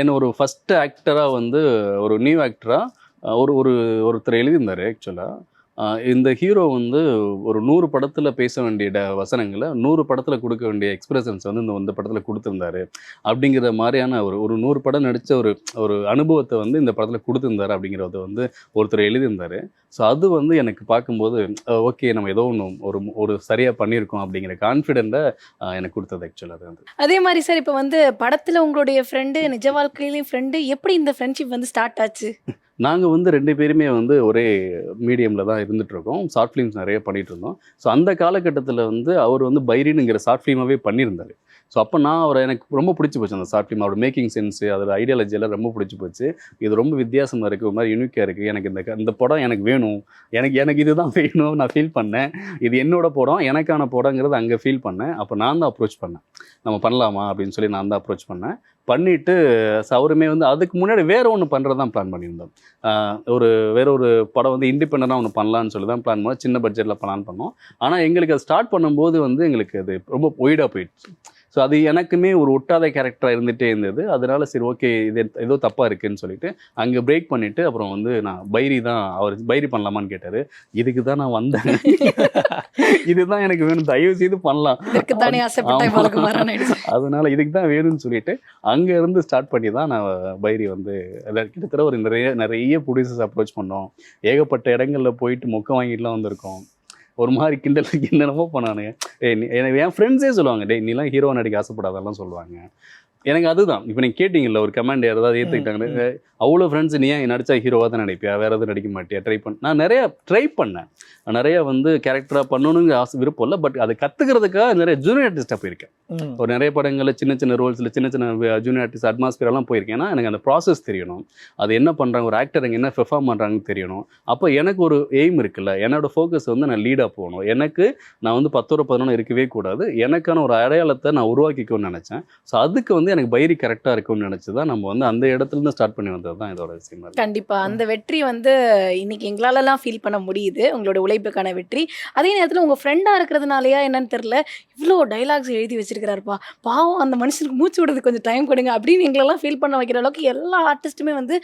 என்ன ஒரு ஃபஸ்ட் ஆக்டராக வந்து ஒரு நியூ ஆக்டராக ஒரு ஒரு ஒருத்தர் எழுதியிருந்தார் ஆக்சுவலாக இந்த ஹீரோ வந்து ஒரு நூறு படத்தில் பேச வேண்டிய வசனங்களை நூறு படத்தில் கொடுக்க வேண்டிய எக்ஸ்பிரஷன்ஸ் வந்து இந்த இந்த படத்தில் கொடுத்துருந்தாரு. அப்படிங்கிற மாதிரியான ஒரு ஒரு நூறு படம் நடித்த ஒரு ஒரு அனுபவத்தை வந்து இந்த படத்தில் கொடுத்துருந்தாரு அப்படிங்கிறத வந்து ஒருத்தர் எழுதியிருந்தாரு. ஸோ அது வந்து எனக்கு பார்க்கும்போது ஓகே நம்ம ஏதோ ஒன்று ஒரு ஒரு சரியாக பண்ணியிருக்கோம் அப்படிங்கிற கான்ஃபிடென்ட்டை எனக்கு கொடுத்தது ஆக்சுவலாக அது வந்து. அதே மாதிரி சார் இப்போ வந்து படத்துல உங்களுடைய ஃப்ரெண்டு நிஜ வாழ்க்கையிலயும் ஃப்ரெண்டு எப்படி இந்த ஃப்ரெண்ட்ஷிப் வந்து ஸ்டார்ட் ஆச்சு? நாங்கள் வந்து ரெண்டு பேருமே வந்து ஒரே மீடியமில் தான் இருந்துட்டு இருக்கோம் ஷார்ட் ஃபிலிம்ஸ் நிறைய பண்ணிட்டு இருந்தோம் ஸோ அந்த காலகட்டத்தில் வந்து அவர் வந்து பைரினுங்கிற ஷார்ட் ஃபிலிமாகவே பண்ணியிருந்தார். ஸோ அப்போ நான் அவரை எனக்கு ரொம்ப பிடிச்சி போச்சு அந்த ஷார்ட் ஃபிலிம் அவரோட மேக்கிங் சென்ஸு அதோட ஐடியாலஜி எல்லாம் ரொம்ப பிடிச்சி போச்சு. இது ரொம்ப வித்தியாசமாக இருக்குது ஒரு மாதிரி யூனிக்காக இருக்குது எனக்கு இந்த க- இந்த படம் எனக்கு வேணும். எனக்கு எனக்கு இதுதான் வேணும். நான் ஃபீல் பண்ணேன். இது என்னோட படம் எனக்கான படங்கிறது அங்கே ஃபீல் பண்ணேன். அப்போ நான் தான் அப்ரோச் பண்ணேன். நம்ம பண்ணலாமா அப்படின்னு சொல்லி நான் தான் அப்ரோச் பண்ணேன். பண்ணிவிட்டு so அவருமே வந்து அதுக்கு முன்னாடி வேறு ஒன்று பண்ணுறது தான் பிளான் பண்ணியிருந்தோம் ஒரு வேற ஒரு படம் வந்து இண்டிபெண்டாக ஒன்று பண்ணலான்னு சொல்லி தான் பிளான் பண்ணோம். சின்ன பட்ஜெட்டில் பிளான் பண்ணோம். ஆனால் எங்களுக்கு அது ஸ்டார்ட் பண்ணும்போது வந்து எங்களுக்கு அது ரொம்ப ஒய்டாக போயிடுச்சு. ஸோ அது எனக்குமே ஒரு ஒட்டாத கேரக்டராக இருந்துகிட்டே இருந்தது. அதனால சரி ஓகே இது ஏதோ தப்பாக இருக்குன்னு சொல்லிட்டு அங்கே பிரேக் பண்ணிவிட்டு அப்புறம் வந்து நான் பைரி தான் அவர் பைரி பண்ணலாமான்னு கேட்டார். இதுக்கு தான் நான் வந்தேன். இதுதான் எனக்கு வேணும். தயவு செய்து பண்ணலாம். அதனால இதுக்கு தான் வேணும்னு சொல்லிட்டு அங்க இருந்து ஸ்டார்ட் பண்ணி தான் நான் பைரி வந்து கிட்டத்தட்ட ஒரு நிறைய நிறைய ப்ரொடியூசர்ஸ் அப்ரோச் பண்ணோம். ஏகப்பட்ட இடங்கள்ல போயிட்டு மொக்க வாங்கிட்டுலாம் வந்திருக்கோம். ஒரு மாதிரி கிண்டல் என்னென்னமோ பண்ணானுங்க. டேய் என் ஃப்ரெண்ட்ஸே சொல்லுவாங்க டேய் நீலாம் ஹீரோ நடிக்க ஆசைப்படாதெல்லாம் சொல்லுவாங்க. எனக்கு அதுதான். இப்போ நீங்கள் கேட்டிங்கல்ல ஒரு கமெண்ட் யாராவது ஏற்றுக்கிட்டாங்க அவ்வளோ ஃப்ரெண்ட்ஸ் நீ ஏன் நடிச்சா ஹீரோவாக தான் நடிப்பியா வேற எதுவும் நடிக்க மாட்டியா? ட்ரை பண்ண. நான் நிறைய ட்ரை பண்ணேன். நிறைய வந்து கேரக்டராக பண்ணணுங்கிற ஆசை விருப்பம் இல்லை பட் அதை கற்றுக்கிறதுக்காக நிறைய ஜூனியர் ஆர்டிஸ்ட்டாக போயிருக்கேன். ஒரு நிறைய படங்களில் சின்ன சின்ன ரோல்ஸில் சின்ன சின்ன ஜூனியர் ஆர்டிஸ்ட் அட்மாஸ்பியரெல்லாம் போயிருக்கேன். ஏன்னா எனக்கு அந்த ப்ராசஸ் தெரியணும். அது என்ன பண்ணுறாங்க ஒரு ஆக்டர் அங்கே என்ன பெர்ஃபார்ம் பண்ணுறாங்கன்னு தெரியணும். அப்போ எனக்கு ஒரு எய்ம் இருக்குல்ல. என்னோட ஃபோக்கஸ் வந்து நான் லீடாக போகணும். எனக்கு நான் வந்து பத்தோட பதினொன்று இருக்கவே கூடாது. எனக்கான ஒரு அடையாளத்தை நான் உருவாக்கிக்கணும்னு நினச்சேன். ஸோ அதுக்கு வந்து எனக்கு பைரி கரெக்டாக இருக்கும்னு நினச்சி தான் நம்ம வந்து அந்த இடத்துல இருந்து ஸ்டார்ட் பண்ணி வந்தது தான் இதோட விஷயமா இருக்கு. கண்டிப்பா. அந்த வெற்றி வந்து இன்னைக்கு எங்களாலலாம் ஃபீல் பண்ண முடியுது. உங்களோட உழைப்புக்கான வெற்றி. அதே நேரத்தில் உங்க ஃப்ரெண்டா இருக்கிறதுனாலயா என்னன்னு தெரியல இவ்வளோ டைலாக்ஸ் எழுதி வச்சிருக்கிறாருப்பா. பாவம் அந்த மனுஷனுக்கு மூச்சு விடுறதுக்கு கொஞ்சம் டைம் கொடுங்க அப்படின்னு எங்களெல்லாம் ஃபீல் பண்ண வைக்கிற அளவுக்கு எல்லா ஆர்டிஸ்ட்டுமே வந்து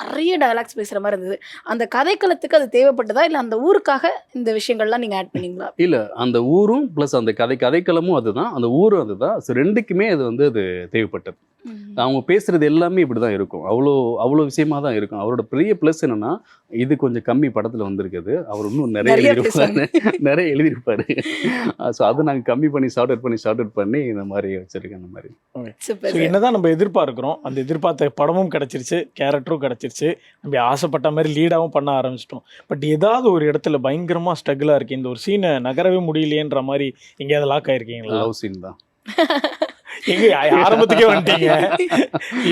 நிறைய டைலாக்ஸ் பேசுற மாதிரி இருந்தது. அந்த கதைக்களத்துக்கு அது தேவைப்பட்டதா? இல்லை அந்த ஊருக்காக இந்த விஷயங்கள்லாம் நீங்க ஆட் பண்ணீங்களா? இல்லை அந்த ஊரும் ப்ளஸ் அந்த கதை கதைக்களமும் அதுதான். அந்த ஊரும் அதுதான். ஸோ ரெண்டுக்குமே அது வந்து அது தேவைப்பட்டது. அவங்க பேசுறது எல்லாமே இப்படி தான் இருக்கும். அவ்வளோ அவ்வளோ விஷயமா தான் இருக்கும். அவரோட பெரிய ப்ளஸ் என்னன்னா இது கொஞ்சம் கம்மி படத்தில் வந்திருக்குது. அவர் இன்னும் நிறைய நிறைய எழுதியிருப்பாரு. நிறைய எழுதியிருப்பாரு. ஸோ அதை நாங்கள் கம்மி பண்ணி ஷார்ட் அவுட் பண்ணி ஷார்ட் அவுட் பண்ணி இந்த மாதிரி வச்சிருக்கேன் இந்த மாதிரி. என்னதான் நம்ம எதிர்பார்க்குறோம் அந்த எதிர்பார்த்த படமும் கிடச்சிருச்சு கேரக்டரும் கிடச்சிருச்சு. நம்ம ஆசைப்பட்ட மாதிரி லீடாகவும் பண்ண ஆரம்பிச்சிட்டோம். பட் ஏதாவது ஒரு இடத்துல பயங்கரமாக ஸ்ட்ரகிளாக இருக்கு. இந்த ஒரு சீனை நகரவே முடியலையேன்ற மாதிரி எங்கேயாவது லாக் ஆயிருக்கீங்களா? லவ் சீன் தான். எங்க ஆரம்பத்துக்கே வந்துட்டீங்க.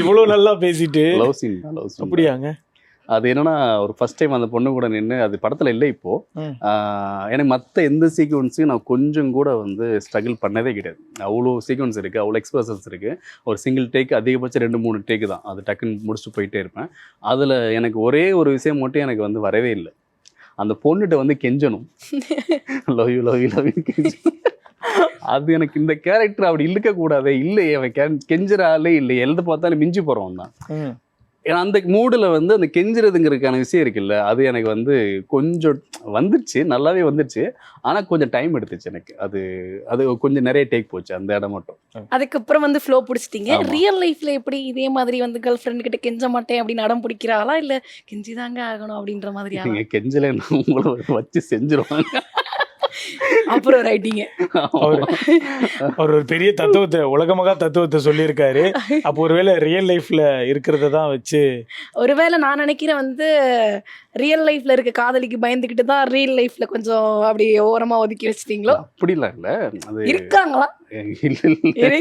இவ்வளோ நல்லா பேசிட்டு. லவ் சீன் லவ் சீன் அப்படியாங்க? அது என்னன்னா ஒரு ஃபர்ஸ்ட் டைம் அந்த பொண்ணு கூட நின்று அது படத்தில் இல்லை இப்போ. எனக்கு மற்ற எந்த சீக்வன்ஸையும் நான் கொஞ்சம் கூட வந்து ஸ்ட்ரகிள் பண்ணதே கிடையாது. அவ்வளோ சீக்வன்ஸ் இருக்குது அவ்வளோ எக்ஸ்பிரஷன்ஸ் இருக்குது ஒரு சிங்கிள் டேக் அதிகபட்சம் ரெண்டு மூணு டேக் தான். அது டக்குன்னு முடிச்சுட்டு போயிட்டே இருப்பேன். அதில் எனக்கு ஒரே ஒரு விஷயம் மட்டும் எனக்கு வந்து வரவே இல்லை. அந்த பொண்ணுகிட்ட வந்து கெஞ்சணும். Love you love you love you கெஞ்சணும் அது எனக்கு இந்த கேரக்டர் அப்படி இழுக்க கூடாதே இல்லையே அவன் கெ- கெஞ்சுற ஆளே இல்லை. எழுத பார்த்தாலும் மிஞ்சி போகிறவன் தான். ம். ஏன்னா அந்த மூடில் வந்து அந்த கெஞ்சுறதுங்கிறதுக்கான விஷயம் இருக்குல்ல அது எனக்கு வந்து கொஞ்சம் வந்துருச்சு நல்லாவே வந்துருச்சு. ஆனால் கொஞ்சம் டைம் எடுத்துச்சு எனக்கு. அது அது கொஞ்சம் நிறைய டேக் போச்சு அந்த இடம் மட்டும். அதுக்கப்புறம் வந்து ஃப்ளோ பிடிச்சிட்டீங்க. ரியல் லைஃப்ல எப்படி இதே மாதிரி வந்து கேர்ள் ஃப்ரெண்ட் கிட்ட கெஞ்ச மாட்டேன் அப்படின்னு அடம் பிடிக்கிறாளா? இல்ல கெஞ்சிதாங்க ஆகணும் அப்படின்ற மாதிரியா? நீங்கள் கெஞ்சலைன்னா உங்களை வச்சு செஞ்சுருவாங்க. அப்புறம் ரைட்டிங்க அவர் அவர் ஒரு பெரிய தத்துவத்தை உலகமகா தத்துவத்தை சொல்லியிருக்காரு. அப்போ ஒருவேளை ரியல் லைஃப்ல இருக்கிறத தான் வச்சு ஒருவேளை நான் நினைக்கிறேன் வந்து ரியல் லைஃப்ல இருக்க காதலிக்கு பயந்துக்கிட்டு தான் ரியல் லைஃப்ல கொஞ்சம் அப்படி ஓரமா ஒதுக்கி வச்சிட்டீங்களோ? அப்படிலாம் இல்லை. அது இருக்காங்களா? இல்லை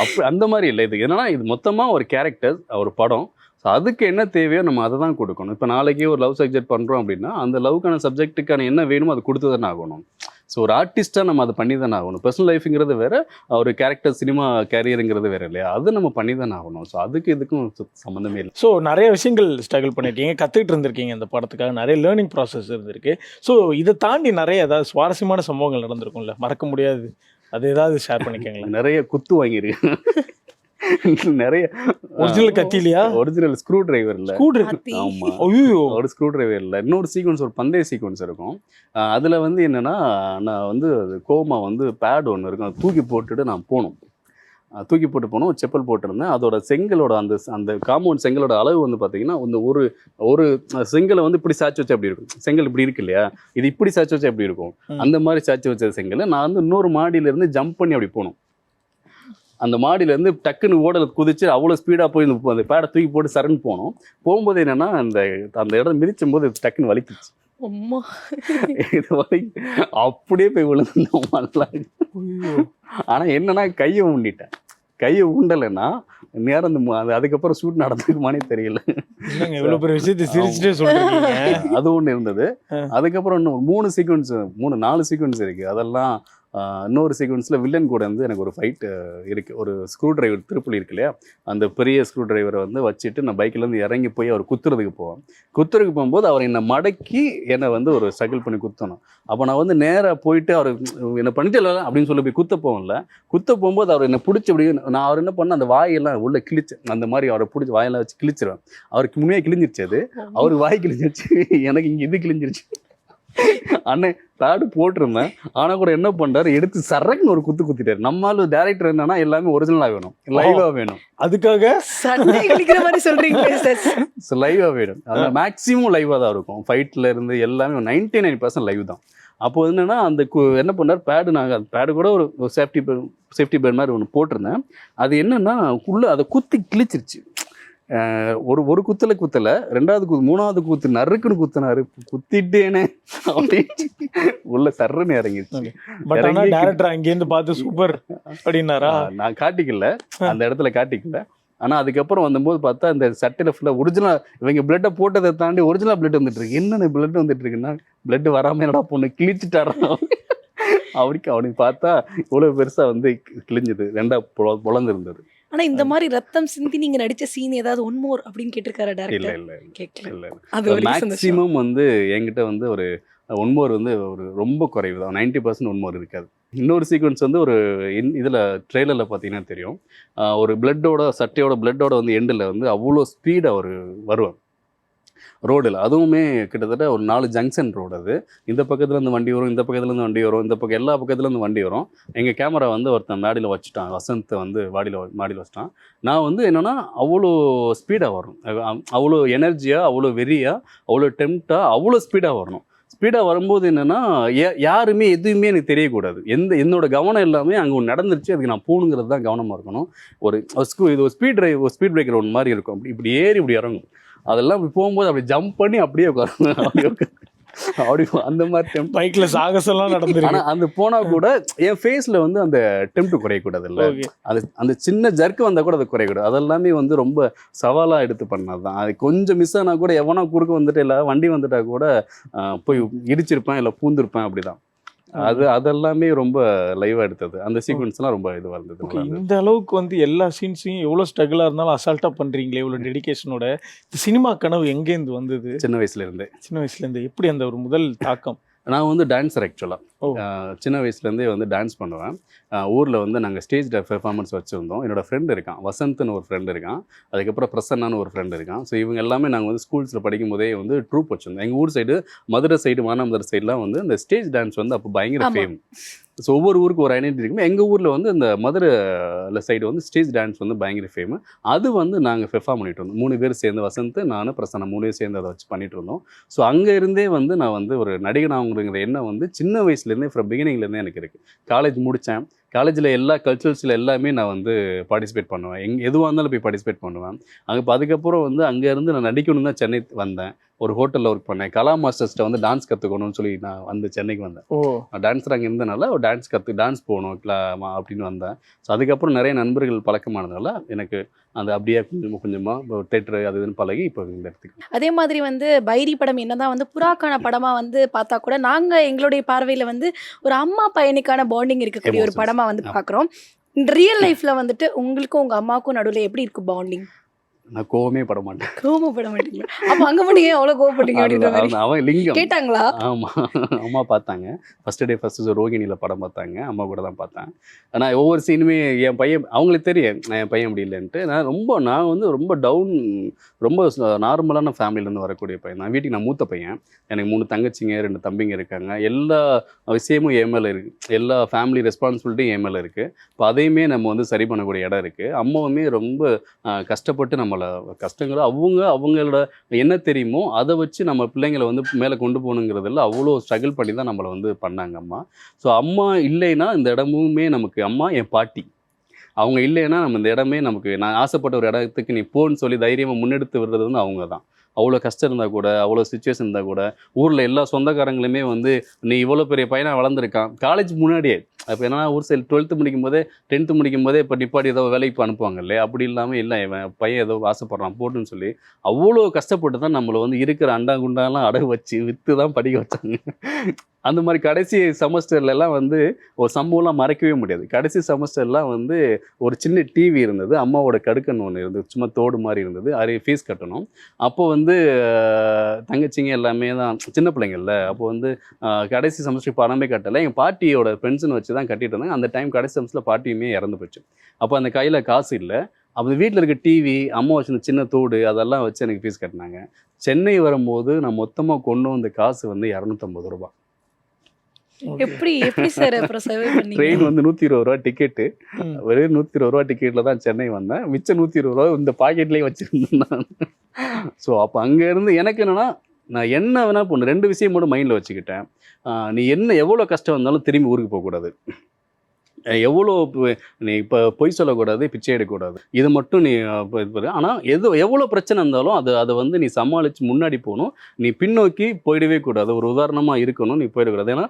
அப்படி அந்த மாதிரி இல்லை. இது என்னன்னா இது மொத்தமாக ஒரு கேரக்டர் ஒரு படம். ஸோ அதுக்கு என்ன தேவையோ நம்ம அதை தான் கொடுக்கணும். இப்போ நாளைக்கு ஒரு லவ் சப்ஜெக்ட் பண்ணுறோம் அப்படின்னா அந்த லவ்க்கான சப்ஜெக்ட்டுக்கான என்ன வேணுமோ அது கொடுத்து தானே ஆகணும். ஸோ ஒரு ஆர்டிஸ்ட்டாக நம்ம அதை பண்ணி தானே ஆகணும் பர்சனல் லைஃப்ங்கிறது வேற ஒரு கேரக்டர் சினிமா கேரியருங்கிறது வேற இல்லையா? அது நம்ம பண்ணி தானே ஆகணும். ஸோ அதுக்கு இதுக்கும் சம்மந்தமே இல்லை. ஸோ நிறைய விஷயங்கள் ஸ்ட்ரகிள் பண்ணியிருக்கீங்க கற்றுக்கிட்டு இருந்திருக்கீங்க இந்த படத்துக்காக. நிறைய லேர்னிங் ப்ராசஸ் இருந்திருக்கு. ஸோ இதை தாண்டி நிறைய ஏதாவது சுவாரஸ்யமான சம்பவங்கள் நடந்திருக்கும்ல? மறக்க முடியாது. அது ஏதாவது ஷேர் பண்ணிக்கங்களேன். நிறைய குத்து வாங்கியிருக்கேன் நிறைய ஒரிஜினல் கத்திலையா? ஒரிஜினல் ஸ்க்ரூ டிரைவர்ல கூட இருக்கு ஆத்தி. ஆமா. ஐயோ ஒரு ஸ்க்ரூ டிரைவரில் இன்னொரு சீக்வன்ஸ் ஒரு பந்தய சீக்வன்ஸ் இருக்கும். அதுல வந்து என்னன்னா நான் வந்து அது கோமா வந்து பேட் ஒன்று இருக்கும். அதை தூக்கி போட்டுட்டு நான் போகணும் தூக்கி போட்டு போனோம். செப்பல் போட்டிருந்தேன். அதோட செங்கலோட அந்த அந்த காம்பவுண்ட் செங்கலோட அளவு வந்து பார்த்தீங்கன்னா இந்த ஒரு ஒரு செங்கலை வந்து இப்படி சாய்ச்சி வச்சா எப்படி இருக்கும்? செங்கல் இப்படி இருக்கு இல்லையா? இது இப்படி சாய்ச்சி வச்சா எப்படி இருக்கும். அந்த மாதிரி சாய்ச்சி வச்ச செங்கலை நான் வந்து இன்னொரு மாடியில இருந்து ஜம்ப் பண்ணி அப்படி போகணும் அந்த மாடியில இருந்து டக்குன்னு ஓடல குதிச்சு அவ்வளோ ஸ்பீடாக போய் அந்த பேடை தூக்கி போட்டு சரண் போனோம். போகும்போது என்னன்னா அந்த அந்த இடம் மிதிச்சும் போது டக்குன்னு வலிக்குச்சு. இது அப்படியே போய் விழுந்து மல்ல ஐயோ. ஆனா என்னன்னா கையை ஊண்டிட்டேன். கையை ஊண்டலைன்னா நேரம் அது அதுக்கப்புறம் ஷூட் நடந்திருக்குமானே தெரியல. இவ்வளோ பெரிய விஷயத்தை சிரிச்சுட்டே சொல்றீங்க அது ஒன்று இருந்தது. அதுக்கப்புறம் இன்னும் மூணு சீக்வன்ஸ் மூணு நாலு சீக்வன்ஸ் இருக்கு. அதெல்லாம் இன்னொரு சீக்வன்ஸில் வில்லன் கூட வந்து எனக்கு ஒரு ஃபைட் இருக்கு. ஒரு ஸ்க்ரூ டிரைவர் திருப்புளி இருக்கு இல்லையா? அந்த பெரிய ஸ்க்ரூ டிரைவரை வந்து வச்சுட்டு நான் பைக்ல இருந்து இறங்கி போய் அவர் குத்துறதுக்கு போவேன். குத்துறதுக்கு போகும்போது அவர் என்னை மடக்கி என்னை வந்து ஒரு ஸ்ட்ரகிள் பண்ணி குத்தணும். அப்போ நான் வந்து நேராக போயிட்டு அவர் என்னை பண்ணிட்டு இல்லை அப்படின்னு சொல்லி போய் குத்த போகல குத்த போகும்போது அவர் என்னை பிடிச்சி அப்படி நான் அவர் என்ன பண்ண அந்த வாயெல்லாம் உள்ள கிழிச்சு அந்த மாதிரி அவரை பிடிச்சி வாயெல்லாம் வச்சு கிழிச்சிருவேன். அவருக்கு முன்னே கிழிஞ்சிருச்சு அது. அவருக்கு வாய் கிழிஞ்சிருச்சு. எனக்கு இங்க இது கிழிஞ்சிருச்சு. அண்ணன் பேடு போட்டிருந்தேன். ஆனா கூட என்ன பண்றாரு? எடுத்து சரக்குன்னு ஒரு குத்து குத்திட்டாரு. நம்மளால டேரக்டர் என்னன்னா எல்லாமே ஒரிஜினலா வேணும். லைவா வேணும். அதுக்காக? சண்டை கழிக்கிற மாதிரி சொல்றீங்க சார் ஸோ லைவா வேணும். அது மேக்ஸிமம் லைவா தான் இருக்கும். ஃபைட்ல இருந்து எல்லாமே நைன்டி நைன் பர்சன்ட் லைவ் தான். அப்போ என்னன்னா அந்த கு- என்ன பண்ணார்? பேடு நாங்கள் பேடு கூட ஒரு சேஃப்டி சேஃப்டி பேட் மாதிரி ஒன்று போட்டிருந்தேன். அது என்னன்னா உள்ள அதை குத்தி கிழிச்சிருச்சு. ஒரு ஒரு குத்துல குத்தல ரெண்டாவது குத்து மூணாவது குத்து நறுக்குன்னு குத்துனாரு. குத்திட்டேனே அப்படின்னு உள்ள சர்றன்னு இறங்கிருச்சு. பட் ஆனா இறங்கி- டேரக்டர் அங்கேருந்து பார்த்து சூப்பர் அப்படின்னாரா? நான் காட்டிக்கல. அந்த இடத்துல காட்டிக்கல. ஆனா அதுக்கப்புறம் வந்தபோது பார்த்தா இந்த சட்டையில ஃபுல்லா ஒரிஜினல் இவங்க பிளட்டை போட்டதை தாண்டி ஒரிஜினல் பிளட் வந்துட்டு இருக்கு. என்னென்ன பிளட் வந்துட்டு இருக்குன்னா பிளட் வராம என்னடா பொண்ணு கிழிச்சிட்டாரா? அவருக்கு அவனுக்கு பார்த்தா இவ்வளவு பெருசா வந்து கிழிஞ்சது ரெண்டா பொழந்திருந்தது ஆனா இந்த மாதிரி ரத்தம் சிந்தி நீங்க நடிச்ச சீன் ஏதாவது ஒன் மோர் அப்படின்னு கேட்டிருக்காரு டேரக்டர் இல்ல இல்ல. அது. மேக்ஸிமம் வந்து என்கிட்ட வந்து ஒரு ஒன்மோர் வந்து ஒரு ரொம்ப குறைவு தான். நைன்டி பர்சன்ட் ஒன்மோர் இருக்காது. இன்னொரு சீக்வன்ஸ் வந்து ஒரு இன் இதில் ட்ரெய்லரில் பார்த்தீங்கன்னா தெரியும். ஒரு பிளட்டோட சட்டையோட பிளட்டோட வந்து எண்டில் வந்து அவ்வளோ ஸ்பீடாக ஒரு வருவேன் ரோடில் அதுவுமே கிட்டத்தட்ட ஒரு நாலு ஜங்ஷன் ரோடு அது. இந்த பக்கத்துலேருந்து வண்டி வரும் இந்த பக்கத்துலேருந்து வண்டி வரும் இந்த பக்கம் எல்லா பக்கத்துலேருந்து வண்டி வரும். எங்கள் கேமரா வந்து ஒருத்தன் மாடியில் வச்சுட்டான். வசந்த் வந்து வாடியில் மாடியில் வச்சுட்டான். நான் வந்து என்னென்னா அவ்வளோ ஸ்பீடாக வரணும். அவ்வளோ எனர்ஜியாக அவ்வளோ வெறியாக அவ்வளோ டெம்ட்டாக அவ்வளோ ஸ்பீடாக வரணும். ஸ்பீடாக வரும்போது என்னென்னா யாருமே எதுவுமே எனக்கு தெரியக்கூடாது. எந்த என்னோட கவனம் எல்லாமே அங்கே ஒன்று நடந்துருச்சு அதுக்கு நான் போகணுங்கிறது தான் கவனமாக இருக்கணும். ஒரு ஸ்கூ இது ஒரு ஸ்பீட் ட்ரைவ் ஒரு ஸ்பீட் பிரேக்கர் ஒன்று மாதிரி இருக்கும். அப்படி இப்படி ஏறி இப்படி இறங்கும் அதெல்லாம் இப்படி போகும்போது அப்படி ஜம்ப் பண்ணி அப்படியே அப்படி உட்காரு. அப்படி அந்த மாதிரி பைக்ல சாகசம்லாம் நடந்திருக்கு. ஆனால் அந்த போனால் கூட என் ஃபேஸில் வந்து அந்த டெம்ட் குறையக்கூடாது இல்லை அது அந்த சின்ன ஜர்க்கு வந்தால் கூட அது குறையக்கூடாது. அதெல்லாமே வந்து ரொம்ப சவாலாக எடுத்து பண்ணது தான். அது கொஞ்சம் மிஸ் ஆனால் கூட எவனோ குறுக்க வந்துட்டு இல்லை வண்டி வந்துட்டா கூட போய் இடிச்சிருப்பேன் இல்லை பூந்திருப்பேன் அப்படிதான். அது அதெல்லாமே ரொம்ப லைவாக எடுத்தது. அந்த சீக்வன்ஸ்லாம் ரொம்ப இதுவாக இருந்தது. இந்த அளவுக்கு வந்து எல்லா சீன்ஸையும் எவ்வளோ ஸ்ட்ரகிளாக இருந்தாலும் அசால்ட்டாக பண்ணுறீங்களே இவ்வளோ டெடிகேஷனோட இந்த சினிமா கனவு எங்கேருந்து வந்தது? சின்ன வயசுல இருந்தே. சின்ன வயசுலேருந்து எப்படி அந்த ஒரு முதல் தாக்கம்? நான் வந்து டான்ஸர். ஆக்சுவலாக சின்ன வயசுலேருந்தே வந்து டான்ஸ் பண்ணுவேன். ஊரில் வந்து நாங்கள் ஸ்டேஜ் பெர்ஃபார்மன்ஸ் வச்சுருந்தோம். என்னோட ஃப்ரெண்ட் இருக்கான் வசந்த்னு ஒரு ஃப்ரெண்ட் இருக்கான். அதுக்கப்புறம் பிரசன்னான்னு ஒரு ஃப்ரெண்ட் இருக்கான். ஸோ இவங்க எல்லாமே நாங்கள் வந்து ஸ்கூல்ஸில் படிக்கும் போதே வந்து ட்ரூப் வச்சுருந்தோம். எங்கள் ஊர் சைடு மதுரை சைடு மானாமதுரை சைடுலாம் வந்து இந்த ஸ்டேஜ் டான்ஸ் வந்து அப்போ பயங்கர. ஃபேம் ஸோ ஒவ்வொரு ஊருக்கு ஒரு ஐடென்டி இருக்குமே. எங்கள் ஊரில் வந்து இந்த மதுரை சைடு வந்து ஸ்டேஜ் டான்ஸ் வந்து பயங்கர ஃபேமு அது வந்து நாங்கள் பெர்ஃபார்ம் பண்ணிட்டு இருந்தோம். மூணு பேர் சேர்ந்து வசந்த் நான் பிரசன்னா மூணு பேர் சேர்ந்து அதை வச்சு பண்ணிட்டு இருந்தோம். ஸோ அங்கே இருந்தே வந்து நான் வந்து ஒரு நடிகன் ஆகுங்கிற எண்ணம் வந்து சின்ன வயசுலேருந்தே ஃப்ரம் பிகினிங்லேருந்தே எனக்கு இருக்குது காலேஜ் முடித்தேன் காலேஜில் எல்லா கல்ச்சரல்ஸில் எல்லாமே நான் வந்து பார்ட்டிசிபேட் பண்ணுவேன். எங் எதுவாக இருந்தாலும் போய் பார்ட்டிசிபேட் பண்ணுவேன். அங்கே இப்போ அதுக்கப்புறம் வந்து அங்கேருந்து நான் நடிக்கணும் தான் சென்னை வந்தேன். ஒரு ஹோட்டலில் ஒர்க் பண்ணேன். கலா மாஸ்டர்ஸ்ட்ட வந்து டான்ஸ் கற்றுக்கணும்னு சொல்லி நான் வந்து சென்னைக்கு வந்தேன். ஓ. டான்ஸர் அங்கே இருந்தனால ஒரு டான்ஸ் கற்று டான்ஸ் போகணும் கிளா அப்படின்னு வந்தேன். ஸோ அதுக்கப்புறம் நிறைய நண்பர்கள் பழக்கமானதுனால எனக்கு அந்த அப்படியே கொஞ்சம் கொஞ்சமாக தேட்டரு அது இதுன்னு பழகி இப்போ இந்த இடத்துக்கு அதே மாதிரி வந்து பைரி படம் என்னதான் வந்து புறாக்கான படமா வந்து பார்த்தா கூட நாங்க எங்களுடைய பார்வையில வந்து ஒரு அம்மா பையனுக்கான பாண்டிங் இருக்கக்கூடிய ஒரு Emotions. படமா வந்து ஆமா. பாக்குறோம் ரியல் லைஃப்ல வந்துட்டு உங்களுக்கும் உங்க அம்மாவுக்கும் நடுவுல எப்படி இருக்கு பாண்டிங் நான் கோவமே பட மாட்டேன். கோவப்பட மாட்டீங்களா? அப்ப அங்க ஏன் அவ்வளவு கோவப்பட்டீங்க அப்படின்ற அவன் லிங்கம். கேட்டாங்களா? ஆமாம் அம்மா பார்த்தாங்க. ஃபஸ்ட்டு டே ஃபஸ்ட்டு ரோகிணியில் படம் பார்த்தாங்க. அம்மா கூட தான் பார்த்தேன். ஆனால் ஒவ்வொரு சீனுமே என் பையன் அவங்களுக்கு தெரியும் என் பையன் அப்படி இல்லைன்ட்டு. நான் ரொம்ப நான் வந்து ரொம்ப டவுன் ரொம்ப நார்மலான ஃபேமிலியிலேருந்து வரக்கூடிய பையன் நான் வீட்டுக்கு நான் மூத்த பையன். எனக்கு மூணு தங்கச்சிங்க ரெண்டு தம்பிங்க இருக்காங்க. எல்லா விஷயமும் என் மேலே இருக்குது எல்லா ஃபேமிலி ரெஸ்பான்சிபிலிட்டியும் என் மேலே இருக்குது இப்போ அதையுமே நம்ம வந்து சரி பண்ணக்கூடிய இடம் இருக்குது அம்மாவுமே ரொம்ப கஷ்டப்பட்டு பல கஷ்டங்களை. அவங்க அவங்களோட என்ன தெரியுமோ அதை வச்சு நம்ம பிள்ளைங்களை வந்து மேலே கொண்டு போகணுங்கிறதுல அவ்வளோ ஸ்ட்ரகிள் பண்ணி தான் நம்மளை வந்து பண்ணாங்க அம்மா. ஸோ அம்மா இல்லைன்னா இந்த இடமுமே நமக்கு அம்மா என் பாட்டி. அவங்க இல்லைன்னா நம்ம இந்த இடமே நமக்கு நான் ஆசைப்பட்ட ஒரு இடத்துக்கு நீ போன்னு சொல்லி தைரியமாக முன்னெடுத்து விடுறது வந்து அவங்க தான். அவ்வளோ கஷ்டம் இருந்தால் கூட அவ்வளோ சுச்சுவேஷன் இருந்தால் கூட ஊரில் எல்லா சொந்தக்காரங்களுமே வந்து நீ இவ்வளோ பெரிய பையனாக வளர்ந்துருக்கான். காலேஜ் முன்னாடியே அப்போ என்னன்னா ஊர் சைடு டுவெல்த்து முடிக்கும் போதே டென்த்து முடிக்கும் போதே இப்போ நிப்பாடி ஏதோ வேலைக்கு அனுப்புவாங்க இல்லையா? அப்படி இல்லாமல் இல்லை இவன் பையன் ஏதோ ஆசைப்படுறான் போட்டுன்னு சொல்லி அவ்வளோ கஷ்டப்பட்டு தான் நம்மளை வந்து இருக்கிற அண்டா குண்டாலாம் அடகு வச்சு விற்று தான் படிக்க வச்சாங்க. அந்த மாதிரி கடைசி செமஸ்டர்லலாம் வந்து ஒரு சம்பவம்லாம் மறைக்கவே முடியாது. கடைசி செமஸ்டர்லாம் வந்து ஒரு சின்ன டிவி இருந்தது. அம்மாவோட கடுக்கன் ஒன்று இருந்தது. சும்மா தோடு மாதிரி இருந்தது. அது ஃபீஸ் கட்டணும். அப்போ வந்து தங்கச்சிங்க எல்லாமே தான் சின்ன பிள்ளைங்கள்ல அப்போ வந்து கடைசி செமஸ்டர் பணமே கட்டலை. எங்கள் பாட்டியோட பென்ஷன் வச்சு தான் கட்டிட்டு இருந்தாங்க அந்த டைம் கடைசி செமஸ்டரில் பாட்டியுமே இறந்து போச்சு. அப்போ அந்த கையில் காசு இல்லை. அப்போ வீட்டில் இருக்க டிவி அம்மா வச்சிருந்த சின்ன தோடு அதெல்லாம் வச்சு எனக்கு ஃபீஸ் கட்டினாங்க. சென்னை வரும்போது நான் மொத்தமாக கொண்டு வந்த காசு வந்து இரநூத்தம்பது ரூபா எப்படி எப்படி சார் அப்புறம் சர்வை பண்ணீங்க? ட்ரெயின் வந்து நூற்றி இருபது ரூபா டிக்கெட்டு ம். ஒரே நூற்றி இருபது ரூபா டிக்கெட்டில் தான் சென்னை வந்தேன். மிச்சம் நூற்றி இருபது ரூபா இந்த பாக்கெட்லேயே வச்சுருந்தேன் நான். ஸோ அப்போ அங்கேருந்து எனக்கு என்னென்னா நான் என்ன வேணால் பண்ணு ரெண்டு விஷயம் மட்டும் மைண்டில் வச்சுக்கிட்டேன். நீ என்ன எவ்வளோ கஷ்டம் வந்தாலும் திரும்பி ஊருக்கு போகக்கூடாது. எவ்வளோ நீ இப்போ பொய் சொல்லக்கூடாது பிச்சை எடுக்கக்கூடாது. இது மட்டும் நீ ஆனால் எது எவ்வளோ பிரச்சனை இருந்தாலும் அது அதை வந்து நீ சமாளித்து முன்னாடி போகணும். நீ பின்னோக்கி போயிடவே கூடாது. ஒரு உதாரணமாக இருக்கணும் நீ போயிடக்கூடாது ஏன்னா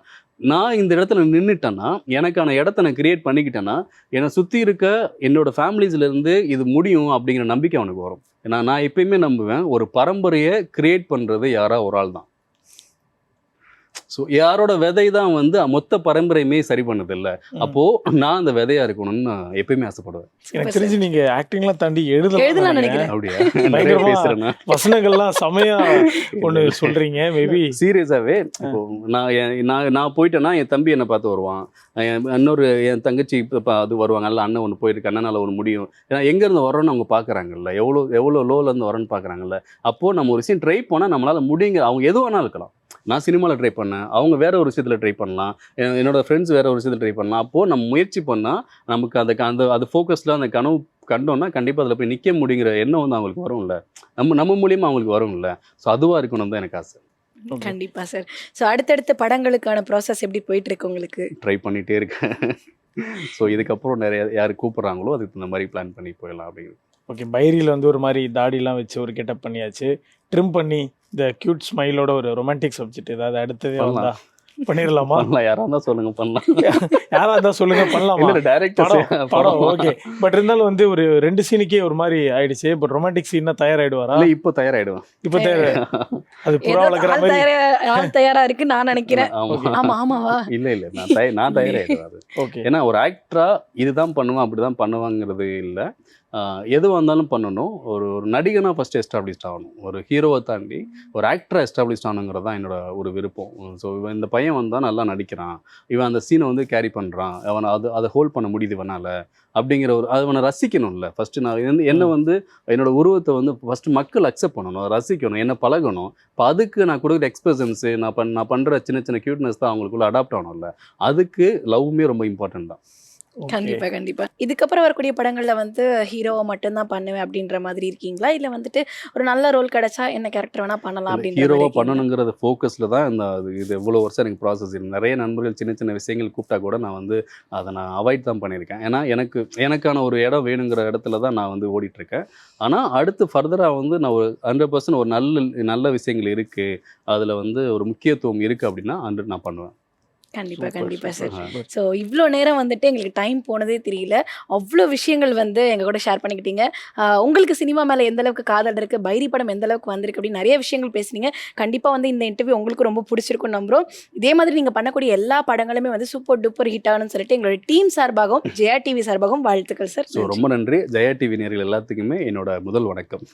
நான் இந்த இடத்துல நின்றுட்டேன்னா எனக்கான இடத்த நான் கிரியேட் பண்ணிக்கிட்டேன்னா என்னை சுற்றி இருக்க என்னோடய ஃபேமிலிஸ்லேருந்து இது முடியும் அப்படிங்கிற நம்பிக்கை அவனுக்கு வரும். ஏன்னா நான் எப்பயுமே நம்புவேன் ஒரு பரம்பரையை கிரியேட் பண்ணுறது யாராக ஒரு ஆள் தான் ஸோ யாரோட விதை தான் வந்து மொத்த பரம்பரையுமே சரி பண்ணது இல்ல அப்போ நான் அந்த விதையா இருக்கணும்னு நான் எப்பயுமே ஆசைப்படுவேன். எனக்கு தெரிஞ்சு நீங்க ஆக்டிங்லாம் தாண்டி எழுதலாம் நினைக்கிறேன். நினைக்கிறேன். அப்படியா? வசனங்கள்லாம் செமையா ஒண்ணு சொல்றீங்க மேபி சீரியஸாவே இப்போ நான் நான் நான் போயிட்டேன்னா என் தம்பி என்னை பார்த்து வருவான். என் இன்னொரு என் தங்கச்சி இப்போ அது வருவாங்க. அல்ல அண்ணன் ஒன்று போயிருக்கு. அண்ணனால ஒன்று முடியும். ஏன்னா எங்கேருந்து வரோன்னு அவங்க பார்க்குறாங்கல்ல எவ்வளோ எவ்வளோ லோலேருந்து வரோன்னு பார்க்குறாங்கல்ல அப்போது நம்ம ஒரு விஷயம் ட்ரை பண்ணால் நம்மளால் முடியுங்க அவங்க எது வேணாலும் இருக்கலாம். நான் சினிமாவில் ட்ரை பண்ணேன். அவங்க வேற ஒரு விஷயத்தில் ட்ரை பண்ணலாம். என்- என்னோட ஃப்ரெண்ட்ஸ் வேற ஒரு விஷயத்தில் ட்ரை பண்ணலாம். அப்போது நம்ம முயற்சி பண்ணால் நமக்கு அந்த அந்த அது ஃபோக்கஸில் அந்த கனவு கண்டோம்னா கண்டிப்பாக அதில் போய் நிற்க முடிங்கிற எண்ணம் வந்து அவங்களுக்கு வரும்ல. நம்ம நம்ம மூலியமாக அவங்களுக்கு வரும்ல. ஸோ அதுவாக இருக்கணும் தான் எனக்கு ஆசை. கண்டிப்பா சார் ஸோ அடுத்தடுத்த படங்களுக்கான ப்ராசஸ் எப்படி போயிட்டு இருக்கு உங்களுக்கு? ட்ரை பண்ணிகிட்டே இருக்கேன். ஸோ இதுக்கப்புறம் நிறைய யார் கூப்பிட்றாங்களோ அதுக்கு இந்த மாதிரி பிளான் பண்ணி போயிடலாம் அப்படின்னு. ஓகே பைரியில் வந்து ஒரு மாதிரி தாடிலாம் வச்சு ஒரு கெட்டப் பண்ணியாச்சு. ட்ரிம் பண்ணி இந்த கியூட் ஸ்மைலோட ஒரு ரொமான்டிக் சப்ஜெக்ட் ஏதாவது அடுத்ததே வந்தா பண்ணிடலாமா பண்ணலாம். யாராக இருந்தால் சொல்லுங்க பண்ணலாம். யாரா இருந்தா சொல்லுங்க பண்ணலாமா? இல்லை டேரக்டர் படம் படம் ஓகே பட் இருந்தாலும் வந்து ஒரு ரெண்டு சீனுக்கே ஒரு மாதிரி ஆயிடுச்சு. பட் ரொமான்டிக் சீன்னா தயாராயிடுவாரா? இல்லை இப்போ தயாராகிடுவேன் இப்போ தயார் அது புறா வளர்க்குற மாதிரி. தயாரா இருக்கு நான் நினைக்கிறேன். ஆமா. ஆமாவா இல்லை இல்லை நான் தய நான் தயாராகிடுவேன் அது. ஓகே ஏன்னா ஒரு ஆக்டரா இதுதான் பண்ணுவேன் அப்படி தான் பண்ணுவாங்கிறது இல்லை. எது வந்தாலும் பண்ணணும். ஒரு ஒரு நடிகனாக ஃபஸ்ட்டு எஸ்டாப்ளிஷ்ட் ஆகணும். ஒரு ஹீரோவை தாண்டி ஒரு ஆக்டராக எஸ்டாப்ளிஷ்ட் ஆகணுங்கிறது தான் என்னோட ஒரு விருப்பம். ஸோ இவன் இந்த பையன் வந்தால் நல்லா நடிக்கிறான். இவன் அந்த சீனை வந்து கேரி பண்ணுறான் அவனை அது அதை ஹோல்ட் பண்ண முடியுது இவனால். அப்படிங்கிற ஒரு அது அவனை ரசிக்கணும்ல. ஃபஸ்ட்டு நான் வந்து என்ன வந்து என்னோட உருவத்தை வந்து ஃபஸ்ட்டு மக்கள் அக்செப்ட் பண்ணணும். ரசிக்கணும். என்ன பழகணும். இப்போ அதுக்கு நான் கொடுக்குற எக்ஸ்பிரஷன்ஸு நான் பண் நான் பண்ணுற சின்ன சின்ன க்யூட்னஸ் தான் அவங்களுக்குள்ள அடாப்ட் ஆகணும்ல. அதுக்கு லவ்வுமே ரொம்ப இம்பார்ட்டன்ட் தான். கண்டிப்பா கண்டிப்பா. இதுக்கப்புறம் வரக்கூடிய படங்கள்ல வந்து ஹீரோவை மட்டும்தான் பண்ணுவேன் அப்படின்ற மாதிரி இருக்கீங்களா? இல்ல வந்துட்டு ஒரு நல்ல ரோல் கிடைச்சா என்ன கேரக்டர் வேணா பண்ணலாம் ஹீரோவாக இருக்கீங்களா? பண்ணணுங்கிறத ஃபோக்கஸில் தான் இந்த இது இவ்வளோ வருஷம் எனக்கு ப்ராசஸ் இருக்கு. நிறைய நண்பர்கள் சின்ன சின்ன விஷயங்கள் கூப்பிட்டா கூட நான் வந்து அதை நான் அவாய்ட் தான் பண்ணியிருக்கேன். ஏன்னா எனக்கு எனக்கான ஒரு இடம் வேணுங்கிற இடத்துல தான் நான் வந்து ஓடிட்டு இருக்கேன் ஆனால் அடுத்து ஃபர்தராக வந்து நான் ஒரு ஹண்ட்ரட் பர்சன்ட் ஒரு நல்ல நல்ல விஷயங்கள் இருக்குது அதில் வந்து ஒரு முக்கியத்துவம் இருக்குது அப்படின்னா ஹண்ட்ரட் நான் பண்ணுவேன். கண்டிப்பா Super, கண்டிப்பா சார். ஸோ இவ்வளோ நேரம் வந்துட்டு எங்களுக்கு டைம் போனதே தெரியல. அவ்வளோ விஷயங்கள் வந்து எங்கள் கூட ஷேர் பண்ணிக்கிட்டீங்க. உங்களுக்கு சினிமா மேலே எந்த அளவுக்கு காதல் இருக்குது பைரி படம் எந்த அளவுக்கு வந்திருக்கு அப்படின்னு நிறைய விஷயங்கள் பேசுனீங்க. கண்டிப்பாக வந்து இந்த இன்டர்வியூ உங்களுக்கு ரொம்ப பிடிச்சிருக்கும் நம்புறோம். இதே மாதிரி நீங்கள் பண்ணக்கூடிய எல்லா படங்களுமே வந்து சூப்பர் டூப்பர் ஹிட் ஆகணும்னு சொல்லிட்டு எங்களோட டீம் சார்பாகவும் ஜெயா டிவி சார்பாகவும் வாழ்த்துக்கள் சார் ஸோ ரொம்ப நன்றி. ஜெயா டிவி நேர்கள் எல்லாத்துக்குமே என்னோட முதல் வணக்கம்.